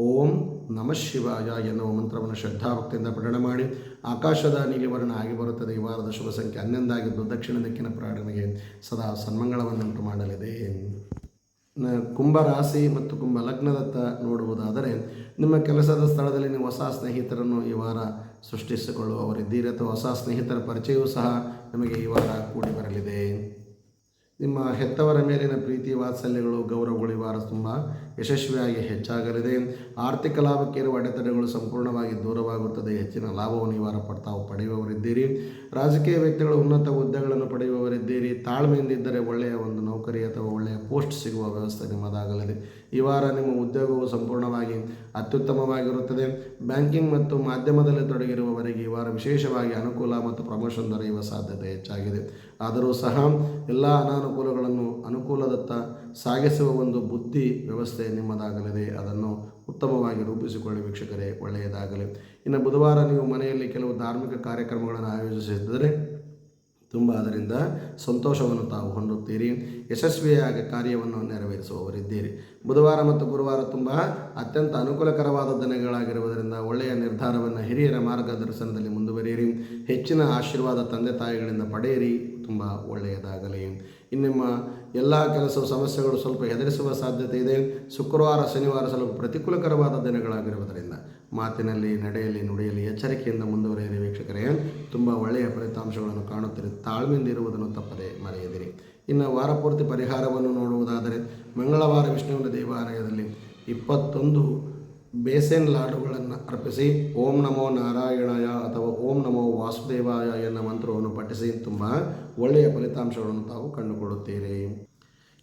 ಓಂ ನಮಃ ಶಿವಾಯ ಎನ್ನುವ ಮಂತ್ರವನ್ನು ಶ್ರದ್ಧಾಭಕ್ತಿಯಿಂದ ಪಠಣ ಮಾಡಿ, ಆಕಾಶದ ನೀಲಿವರ್ಣ ಆಗಿ ಬರುತ್ತದೆ. ಈ ವಾರದ ಶುಭ ಸಂಖ್ಯೆ ಹನ್ನೊಂದಾಗಿದ್ದು ದಕ್ಷಿಣ ದಿಕ್ಕಿನ ಪ್ರಾಣಿಗೆ ಸದಾ ಸನ್ಮಂಗಳವನ್ನುಂಟು ಮಾಡಲಿದೆ. ಕುಂಭ ರಾಶಿ ಮತ್ತು ಕುಂಭ ಲಗ್ನದತ್ತ ನೋಡುವುದಾದರೆ, ನಿಮ್ಮ ಕೆಲಸದ ಸ್ಥಳದಲ್ಲಿ ನೀವು ಹೊಸ ಸ್ನೇಹಿತರನ್ನು ಈ ವಾರ ಸೃಷ್ಟಿಸಿಕೊಳ್ಳುವವರಿದ್ದೀರಿ. ಅಥವಾ ಹೊಸ ಸ್ನೇಹಿತರ ಪರಿಚಯವೂ ಸಹ ನಿಮಗೆ ಈ ವಾರ ಕೂಡಿ ಬರಲಿದೆ. ನಿಮ್ಮ ಹೆತ್ತವರ ಮೇಲಿನ ಪ್ರೀತಿ, ವಾತ್ಸಲ್ಯಗಳು, ಗೌರವಗಳು ಈ ವಾರ ತುಂಬ ಯಶಸ್ವಿಯಾಗಿ ಹೆಚ್ಚಾಗಲಿದೆ. ಆರ್ಥಿಕ ಲಾಭಕ್ಕೆ ಇರುವ ಅಡೆತಡೆಗಳು ಸಂಪೂರ್ಣವಾಗಿ ದೂರವಾಗುತ್ತದೆ. ಹೆಚ್ಚಿನ ಲಾಭವನ್ನು ಈ ವಾರ ತಾವು ಪಡೆಯುವವರಿದ್ದೀರಿ. ರಾಜಕೀಯ ವ್ಯಕ್ತಿಗಳು ಉನ್ನತ ಹುದ್ದೆಗಳನ್ನು ಪಡೆಯುವವರಿದ್ದೀರಿ. ತಾಳ್ಮೆಯಿಂದಿದ್ದರೆ ಒಳ್ಳೆಯ ಒಂದು ನೌಕರಿ ಅಥವಾ ಒಳ್ಳೆಯ ಪೋಸ್ಟ್ ಸಿಗುವ ವ್ಯವಸ್ಥೆ ನಿಮ್ಮದಾಗಲಿದೆ. ಈ ವಾರ ನಿಮ್ಮ ಉದ್ಯೋಗವು ಸಂಪೂರ್ಣವಾಗಿ ಅತ್ಯುತ್ತಮವಾಗಿರುತ್ತದೆ. ಬ್ಯಾಂಕಿಂಗ್ ಮತ್ತು ಮಾಧ್ಯಮದಲ್ಲಿ ತೊಡಗಿರುವವರಿಗೆ ಈ ವಾರ ವಿಶೇಷವಾಗಿ ಅನುಕೂಲ ಮತ್ತು ಪ್ರಮೋಷನ್ ದೊರೆಯುವ ಸಾಧ್ಯತೆ ಹೆಚ್ಚಾಗಿದೆ. ಆದರೂ ಸಹ ಎಲ್ಲ ಅನಾನುಕೂಲಗಳನ್ನು ಅನುಕೂಲದತ್ತ ಸಾಗಿಸುವ ಒಂದು ಬುದ್ಧಿ ವ್ಯವಸ್ಥೆ ನಿಮ್ಮದಾಗಲಿದೆ. ಅದನ್ನು ಉತ್ತಮವಾಗಿ ರೂಪಿಸಿಕೊಳ್ಳಿ ವೀಕ್ಷಕರೇ, ಒಳ್ಳೆಯದಾಗಲಿ. ಇನ್ನು ಬುಧವಾರ ನೀವು ಮನೆಯಲ್ಲಿ ಕೆಲವು ಧಾರ್ಮಿಕ ಕಾರ್ಯಕ್ರಮಗಳನ್ನು ಆಯೋಜಿಸಿದ್ದರೆ ತುಂಬ ಅದರಿಂದ ಸಂತೋಷವನ್ನು ತಾವು ಹೊಂದುತ್ತೀರಿ. ಯಶಸ್ವಿಯಾಗಿ ಕಾರ್ಯವನ್ನು ನೆರವೇರಿಸುವವರಿದ್ದೀರಿ. ಬುಧವಾರ ಮತ್ತು ಗುರುವಾರ ತುಂಬ ಅತ್ಯಂತ ಅನುಕೂಲಕರವಾದ ದಿನಗಳಾಗಿರುವುದರಿಂದ ಒಳ್ಳೆಯ ನಿರ್ಧಾರವನ್ನು ಹಿರಿಯರ ಮಾರ್ಗದರ್ಶನದಲ್ಲಿ ಮುಂದುವರಿಯಿರಿ. ಹೆಚ್ಚಿನ ಆಶೀರ್ವಾದ ತಂದೆ ತಾಯಿಗಳಿಂದ ಪಡೆಯಿರಿ. ತುಂಬ ಒಳ್ಳೆಯದಾಗಲಿ. ಇನ್ನು ನಿಮ್ಮ ಎಲ್ಲ ಕೆಲಸ ಸಮಸ್ಯೆಗಳು ಸ್ವಲ್ಪ ಹೆದರಿಸುವ ಸಾಧ್ಯತೆ ಇದೆ. ಶುಕ್ರವಾರ, ಶನಿವಾರ ಸ್ವಲ್ಪ ಪ್ರತಿಕೂಲಕರವಾದ ದಿನಗಳಾಗಿರುವುದರಿಂದ ಮಾತಿನಲ್ಲಿ ನಡೆಯಲಿ ನುಡಿಯಲಿ ಎಚ್ಚರಿಕೆಯಿಂದ ಮುಂದುವರೆಯಲಿ ವೀಕ್ಷಕರೇ. ತುಂಬ ಒಳ್ಳೆಯ ಫಲಿತಾಂಶಗಳನ್ನು ಕಾಣುತ್ತಿರಿ. ತಾಳ್ಮೆಯಿಂದ ಇರುವುದನ್ನು ತಪ್ಪದೆ ಮರೆಯದಿರಿ. ಇನ್ನು ವಾರಪೂರ್ತಿ ಪರಿಹಾರವನ್ನು ನೋಡುವುದಾದರೆ, ಮಂಗಳವಾರ ವಿಷ್ಣುವಿನ ದೇವಾಲಯದಲ್ಲಿ ಇಪ್ಪತ್ತೊಂದು ಬೇಸನ್ ಲಾಡುಗಳನ್ನು ಅರ್ಪಿಸಿ, ಓಂ ನಮೋ ನಾರಾಯಣಾಯ ಅಥವಾ ಓಂ ನಮೋ ವಾಸುದೇವಾಯ ಎನ್ನ ಮಂತ್ರವನ್ನು ಪಠಿಸಿ, ತುಂಬ ಒಳ್ಳೆಯ ಫಲಿತಾಂಶಗಳನ್ನು ತಾವು ಕಂಡುಕೊಳ್ಳುತ್ತೀರಿ.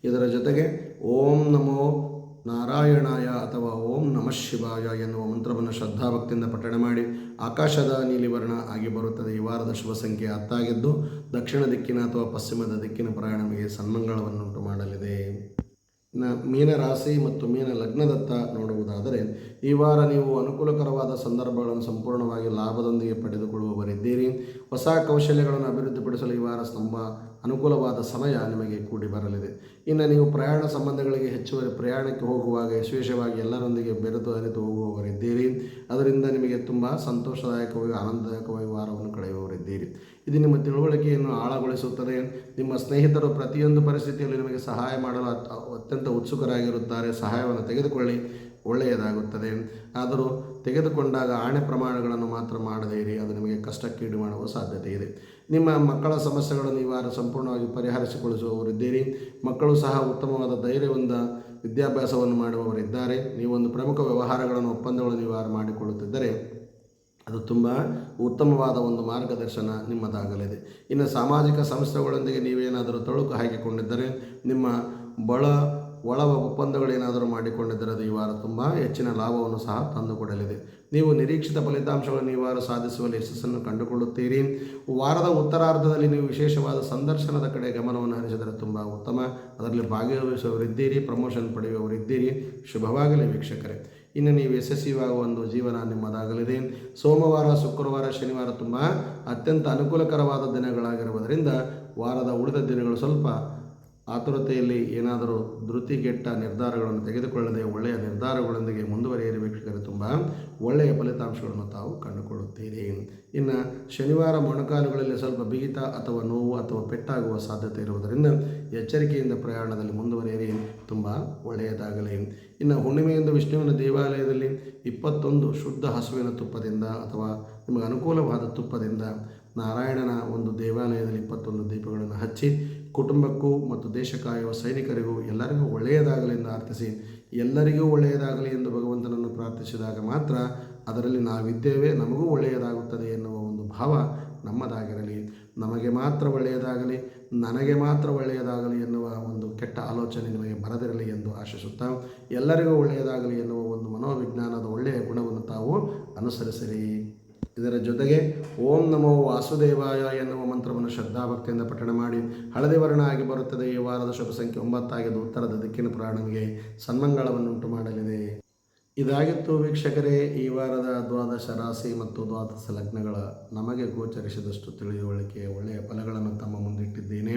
ಇದರ ಜೊತೆಗೆ, ಓಂ ನಮೋ ನಾರಾಯಣಾಯ ಅಥವಾ ಓಂ ನಮಃ ಶಿವಾಯ ಎನ್ನುವ ಮಂತ್ರವನ್ನು ಶ್ರದ್ಧಾಭಕ್ತಿಯಿಂದ ಪಠಣ ಮಾಡಿ ಆಕಾಶದ ನೀಲಿವರ್ಣ ಆಗಿ ಬರುತ್ತದೆ. ಈ ವಾರದ ಶುಭ ಸಂಖ್ಯೆ ಹತ್ತಾಗಿದ್ದು ದಕ್ಷಿಣ ದಿಕ್ಕಿನ ಅಥವಾ ಪಶ್ಚಿಮದ ದಿಕ್ಕಿನ ಪ್ರಯಾಣ ನಿಮಗೆ ಸನ್ಮಂಗಳವನ್ನುಂಟು ಮಾಡಲಿದೆ. ಮೀನ ರಾಶಿ ಮತ್ತು ಮೀನ ಲಗ್ನದತ್ತ ನೋಡುವುದಾದರೆ, ಈ ವಾರ ನೀವು ಅನುಕೂಲಕರವಾದ ಸಂದರ್ಭಗಳನ್ನು ಸಂಪೂರ್ಣವಾಗಿ ಲಾಭದೊಂದಿಗೆ ಪಡೆದುಕೊಳ್ಳುವವರಿದ್ದೀರಿ. ಹೊಸ ಕೌಶಲ್ಯಗಳನ್ನು ಅಭಿವೃದ್ಧಿಪಡಿಸಲು ಈ ವಾರ ತುಂಬ ಅನುಕೂಲವಾದ ಸಮಯ ನಿಮಗೆ ಕೂಡಿ ಬರಲಿದೆ. ಇನ್ನು ನೀವು ಪ್ರಯಾಣ ಸಂಬಂಧಗಳಿಗೆ ಹೆಚ್ಚುವರಿ ಪ್ರಯಾಣಕ್ಕೆ ಹೋಗುವಾಗ ವಿಶೇಷವಾಗಿ ಎಲ್ಲರೊಂದಿಗೆ ಬೆರೆತು ಅರಿತು ಹೋಗುವವರಿದ್ದೀರಿ. ಅದರಿಂದ ನಿಮಗೆ ತುಂಬ ಸಂತೋಷದಾಯಕವಾಗಿ, ಆನಂದದಾಯಕವಾಗಿ ವಾರವನ್ನು ಕಳೆಯುವವರಿದ್ದೀರಿ. ಇದು ನಿಮ್ಮ ತಿಳುವಳಿಕೆಯನ್ನು ಆಳಗೊಳಿಸುತ್ತದೆ. ನಿಮ್ಮ ಸ್ನೇಹಿತರು ಪ್ರತಿಯೊಂದು ಪರಿಸ್ಥಿತಿಯಲ್ಲಿ ನಿಮಗೆ ಸಹಾಯ ಮಾಡಲು ಅತ್- ಅತ್ಯಂತ ಉತ್ಸುಕರಾಗಿರುತ್ತಾರೆ. ಸಹಾಯವನ್ನು ತೆಗೆದುಕೊಳ್ಳಿ. ಒಳ್ಳೆಯದಾಗುತ್ತದೆ. ಆದರೂ ತೆಗೆದುಕೊಂಡಾಗ ಆಣೆ ಪ್ರಮಾಣಗಳನ್ನು ಮಾತ್ರ ಮಾಡದೇ ಇರಿ, ಅದು ನಿಮಗೆ ಕಷ್ಟಕ್ಕೀಡು ಮಾಡುವ ಸಾಧ್ಯತೆ ಇದೆ ನಿಮ್ಮ ಮಕ್ಕಳ ಸಮಸ್ಯೆಗಳನ್ನು ನೀವು ವಾರ ಸಂಪೂರ್ಣವಾಗಿ ಪರಿಹರಿಸಿಕೊಳ್ಳುವವರಿದ್ದೀರಿ. ಮಕ್ಕಳು ಸಹ ಉತ್ತಮವಾದ ಧೈರ್ಯವೊಂದ ವಿದ್ಯಾಭ್ಯಾಸವನ್ನು ಮಾಡುವವರಿದ್ದಾರೆ. ನೀವೊಂದು ಪ್ರಮುಖ ವ್ಯವಹಾರಗಳನ್ನು ಒಪ್ಪಂದಗಳನ್ನು ನಿವಾರ ಮಾಡಿಕೊಳ್ಳುತ್ತಿದ್ದರೆ ಅದು ತುಂಬ ಉತ್ತಮವಾದ ಒಂದು ಮಾರ್ಗದರ್ಶನ ನಿಮ್ಮದಾಗಲಿದೆ. ಇನ್ನು ಸಾಮಾಜಿಕ ಸಂಸ್ಥೆಗಳೊಂದಿಗೆ ನೀವೇನಾದರೂ ತಳುಕು ಹಾಕಿಕೊಂಡಿದ್ದರೆ ನಿಮ್ಮ ಬಳ ಒಳ ಒಪ್ಪಂದಗಳೇನಾದರೂ ಮಾಡಿಕೊಂಡಿದ್ದರೆ ಅದು ಈ ವಾರ ತುಂಬ ಹೆಚ್ಚಿನ ಲಾಭವನ್ನು ಸಹ ತಂದುಕೊಡಲಿದೆ ನೀವು ನಿರೀಕ್ಷಿತ ಫಲಿತಾಂಶಗಳನ್ನು ಈ ವಾರ ಸಾಧಿಸುವಲ್ಲಿ ಯಶಸ್ಸನ್ನು ಕಂಡುಕೊಳ್ಳುತ್ತೀರಿ. ವಾರದ ಉತ್ತರಾರ್ಧದಲ್ಲಿ ನೀವು ವಿಶೇಷವಾದ ಸಂದರ್ಶನದ ಕಡೆ ಗಮನವನ್ನು ಹರಿಸಿದರೆ ತುಂಬ ಉತ್ತಮ. ಅದರಲ್ಲಿ ಭಾಗವಹಿಸುವವರಿದ್ದೀರಿ, ಪ್ರಮೋಷನ್ ಪಡೆಯುವವರಿದ್ದೀರಿ. ಶುಭವಾಗಲಿ ವೀಕ್ಷಕರೇ. ಇನ್ನು ನೀವು ಯಶಸ್ವಿಯಾಗುವ ಒಂದು ಜೀವನ ನಿಮ್ಮದಾಗಲಿದೆ. ಸೋಮವಾರ, ಶುಕ್ರವಾರ, ಶನಿವಾರ ತುಂಬ ಅತ್ಯಂತ ಅನುಕೂಲಕರವಾದ ದಿನಗಳಾಗಿರುವುದರಿಂದ ವಾರದ ಉಳಿದ ದಿನಗಳು ಸ್ವಲ್ಪ ಆತುರತೆಯಲ್ಲಿ ಏನಾದರೂ ಧೃತಿಗೆಟ್ಟ ನಿರ್ಧಾರಗಳನ್ನು ತೆಗೆದುಕೊಳ್ಳದೆ ಒಳ್ಳೆಯ ನಿರ್ಧಾರಗಳೊಂದಿಗೆ ಮುಂದುವರಿಯಿರಿ ವೀಕ್ಷಕರು ತುಂಬ ಒಳ್ಳೆಯ ಫಲಿತಾಂಶಗಳನ್ನು ತಾವು ಕಂಡುಕೊಳ್ಳುತ್ತೀರಿ. ಇನ್ನು ಶನಿವಾರ ಮೊಣಕಾಲುಗಳಲ್ಲಿ ಸ್ವಲ್ಪ ಬಿಗಿತ ಅಥವಾ ನೋವು ಅಥವಾ ಪೆಟ್ಟಾಗುವ ಸಾಧ್ಯತೆ ಇರುವುದರಿಂದ ಎಚ್ಚರಿಕೆಯಿಂದ ಪ್ರಯಾಣದಲ್ಲಿ ಮುಂದುವರಿಯಿರಿ. ತುಂಬ ಒಳ್ಳೆಯದಾಗಲಿ. ಇನ್ನು ಹುಣ್ಣಿಮೆಯಿಂದ ವಿಷ್ಣುವಿನ ದೇವಾಲಯದಲ್ಲಿ ಇಪ್ಪತ್ತೊಂದು ಶುದ್ಧ ಹಸುವಿನ ತುಪ್ಪದಿಂದ ಅಥವಾ ನಿಮಗೆ ಅನುಕೂಲವಾದ ತುಪ್ಪದಿಂದ ನಾರಾಯಣನ ಒಂದು ದೇವಾಲಯದಲ್ಲಿ ಇಪ್ಪತ್ತೊಂದು ದೀಪಗಳನ್ನು ಹಚ್ಚಿ ಕುಟುಂಬಕ್ಕೂ ಮತ್ತು ದೇಶ ಕಾಯುವ ಸೈನಿಕರಿಗೂ ಎಲ್ಲರಿಗೂ ಒಳ್ಳೆಯದಾಗಲಿ ಎಂದು ಅರ್ಥಿಸಿ ಎಲ್ಲರಿಗೂ ಒಳ್ಳೆಯದಾಗಲಿ ಎಂದು ಭಗವಂತನನ್ನು ಪ್ರಾರ್ಥಿಸಿದಾಗ ಮಾತ್ರ ಅದರಲ್ಲಿ ನಾವಿದ್ದೇವೆ, ನಮಗೂ ಒಳ್ಳೆಯದಾಗುತ್ತದೆ ಎನ್ನುವ ಒಂದು ಭಾವ ನಮ್ಮದಾಗಿರಲಿ. ನಮಗೆ ಮಾತ್ರ ಒಳ್ಳೆಯದಾಗಲಿ, ನನಗೆ ಮಾತ್ರ ಒಳ್ಳೆಯದಾಗಲಿ ಎನ್ನುವ ಒಂದು ಕೆಟ್ಟ ಆಲೋಚನೆ ನಿಮಗೆ ಬರದಿರಲಿ ಎಂದು ಆಶಿಸುತ್ತಾ, ಎಲ್ಲರಿಗೂ ಒಳ್ಳೆಯದಾಗಲಿ ಎನ್ನುವ ಒಂದು ಮನೋವಿಜ್ಞಾನದ ಒಳ್ಳೆಯ ಗುಣವನ್ನು ತಾವು ಅನುಸರಿಸಿರಿ. ಇದರ ಜೊತೆಗೆ ಓಂ ನಮೋ ವಾಸುದೇವಾಯ ಎನ್ನುವ ಮಂತ್ರವನ್ನು ಶ್ರದ್ಧಾಭಕ್ತಿಯಿಂದ ಪಠಣ ಮಾಡಿ ಹಳದಿ ವರ್ಣ ಆಗಿ ಬರುತ್ತದೆ. ಈ ವಾರದ ಶುಭ ಸಂಖ್ಯೆ ಒಂಬತ್ತಾಗಿದ್ದು ಉತ್ತರದ ದಿಕ್ಕಿನ ಪ್ರಾಣನಿಗೆ ಸನ್ಮಂಗಳವನ್ನುಂಟು ಮಾಡಲಿದೆ. ಇದಾಗಿತ್ತು ವೀಕ್ಷಕರೇ, ಈ ವಾರದ ದ್ವಾದಶ ರಾಶಿ ಮತ್ತು ದ್ವಾದಶ ಲಗ್ನಗಳ ನಮಗೆ ಗೋಚರಿಸಿದಷ್ಟು ತಿಳಿಯುವಳಿಕೆ ಒಳ್ಳೆಯ ಫಲಗಳನ್ನು ತಮ್ಮ ಮುಂದಿಟ್ಟಿದ್ದೇನೆ.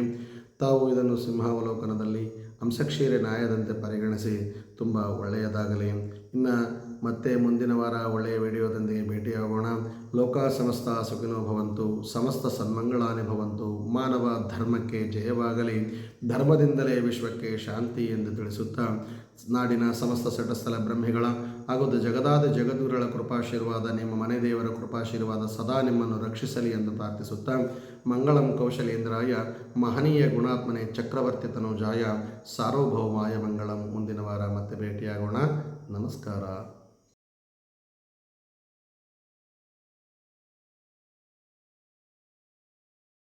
ತಾವು ಇದನ್ನು ಸಿಂಹಾವಲೋಕನದಲ್ಲಿ ಹಂಸಕ್ಷೀರೆ ನ್ಯಾಯದಂತೆ ಪರಿಗಣಿಸಿ ತುಂಬ ಒಳ್ಳೆಯದಾಗಲಿ. ಇನ್ನು ಮತ್ತೆ ಮುಂದಿನ ವಾರ ಒಳ್ಳೆಯ ವಿಡಿಯೋದೊಂದಿಗೆ ಭೇಟಿಯಾಗೋಣ. ಲೋಕ ಸಮಸ್ತ ಸುಖಿನೋ ಭವಂತು, ಸಮಸ್ತ ಸನ್ಮಂಗಳಾನಿ ಭವಂತು. ಮಾನವ ಧರ್ಮಕ್ಕೆ ಜಯವಾಗಲಿ. ಧರ್ಮದಿಂದಲೇ ವಿಶ್ವಕ್ಕೆ ಶಾಂತಿ ಎಂದು ತಿಳಿಸುತ್ತಾ. ನಾಡಿನ ಸಮಸ್ತ ಸಟಸ್ಥಲ ಬ್ರಹ್ಮಿಗಳ ಹಾಗೂ ಜಗದಾದ ಜಗದ್ಗುರುಗಳ ಕೃಪಾಶೀರ್ವಾದ, ನಿಮ್ಮ ಮನೆ ದೇವರ ಕೃಪಾಶೀರ್ವಾದ ಸದಾ ನಿಮ್ಮನ್ನು ರಕ್ಷಿಸಲಿ ಎಂದು ಪ್ರಾರ್ಥಿಸುತ್ತಾ. ಮಂಗಳಂ ಕೌಶಲೇಂದ್ರಾಯ, ಮಹನೀಯ ಗುಣಾತ್ಮನೆ ಚಕ್ರವರ್ತಿ ತನುಜಾಯ ಸಾರ್ವಭೌಮಾಯ ಮಂಗಳಂ. ಮುಂದಿನ ವಾರ ಮತ್ತೆ ಭೇಟಿಯಾಗೋಣ. ನಮಸ್ಕಾರ.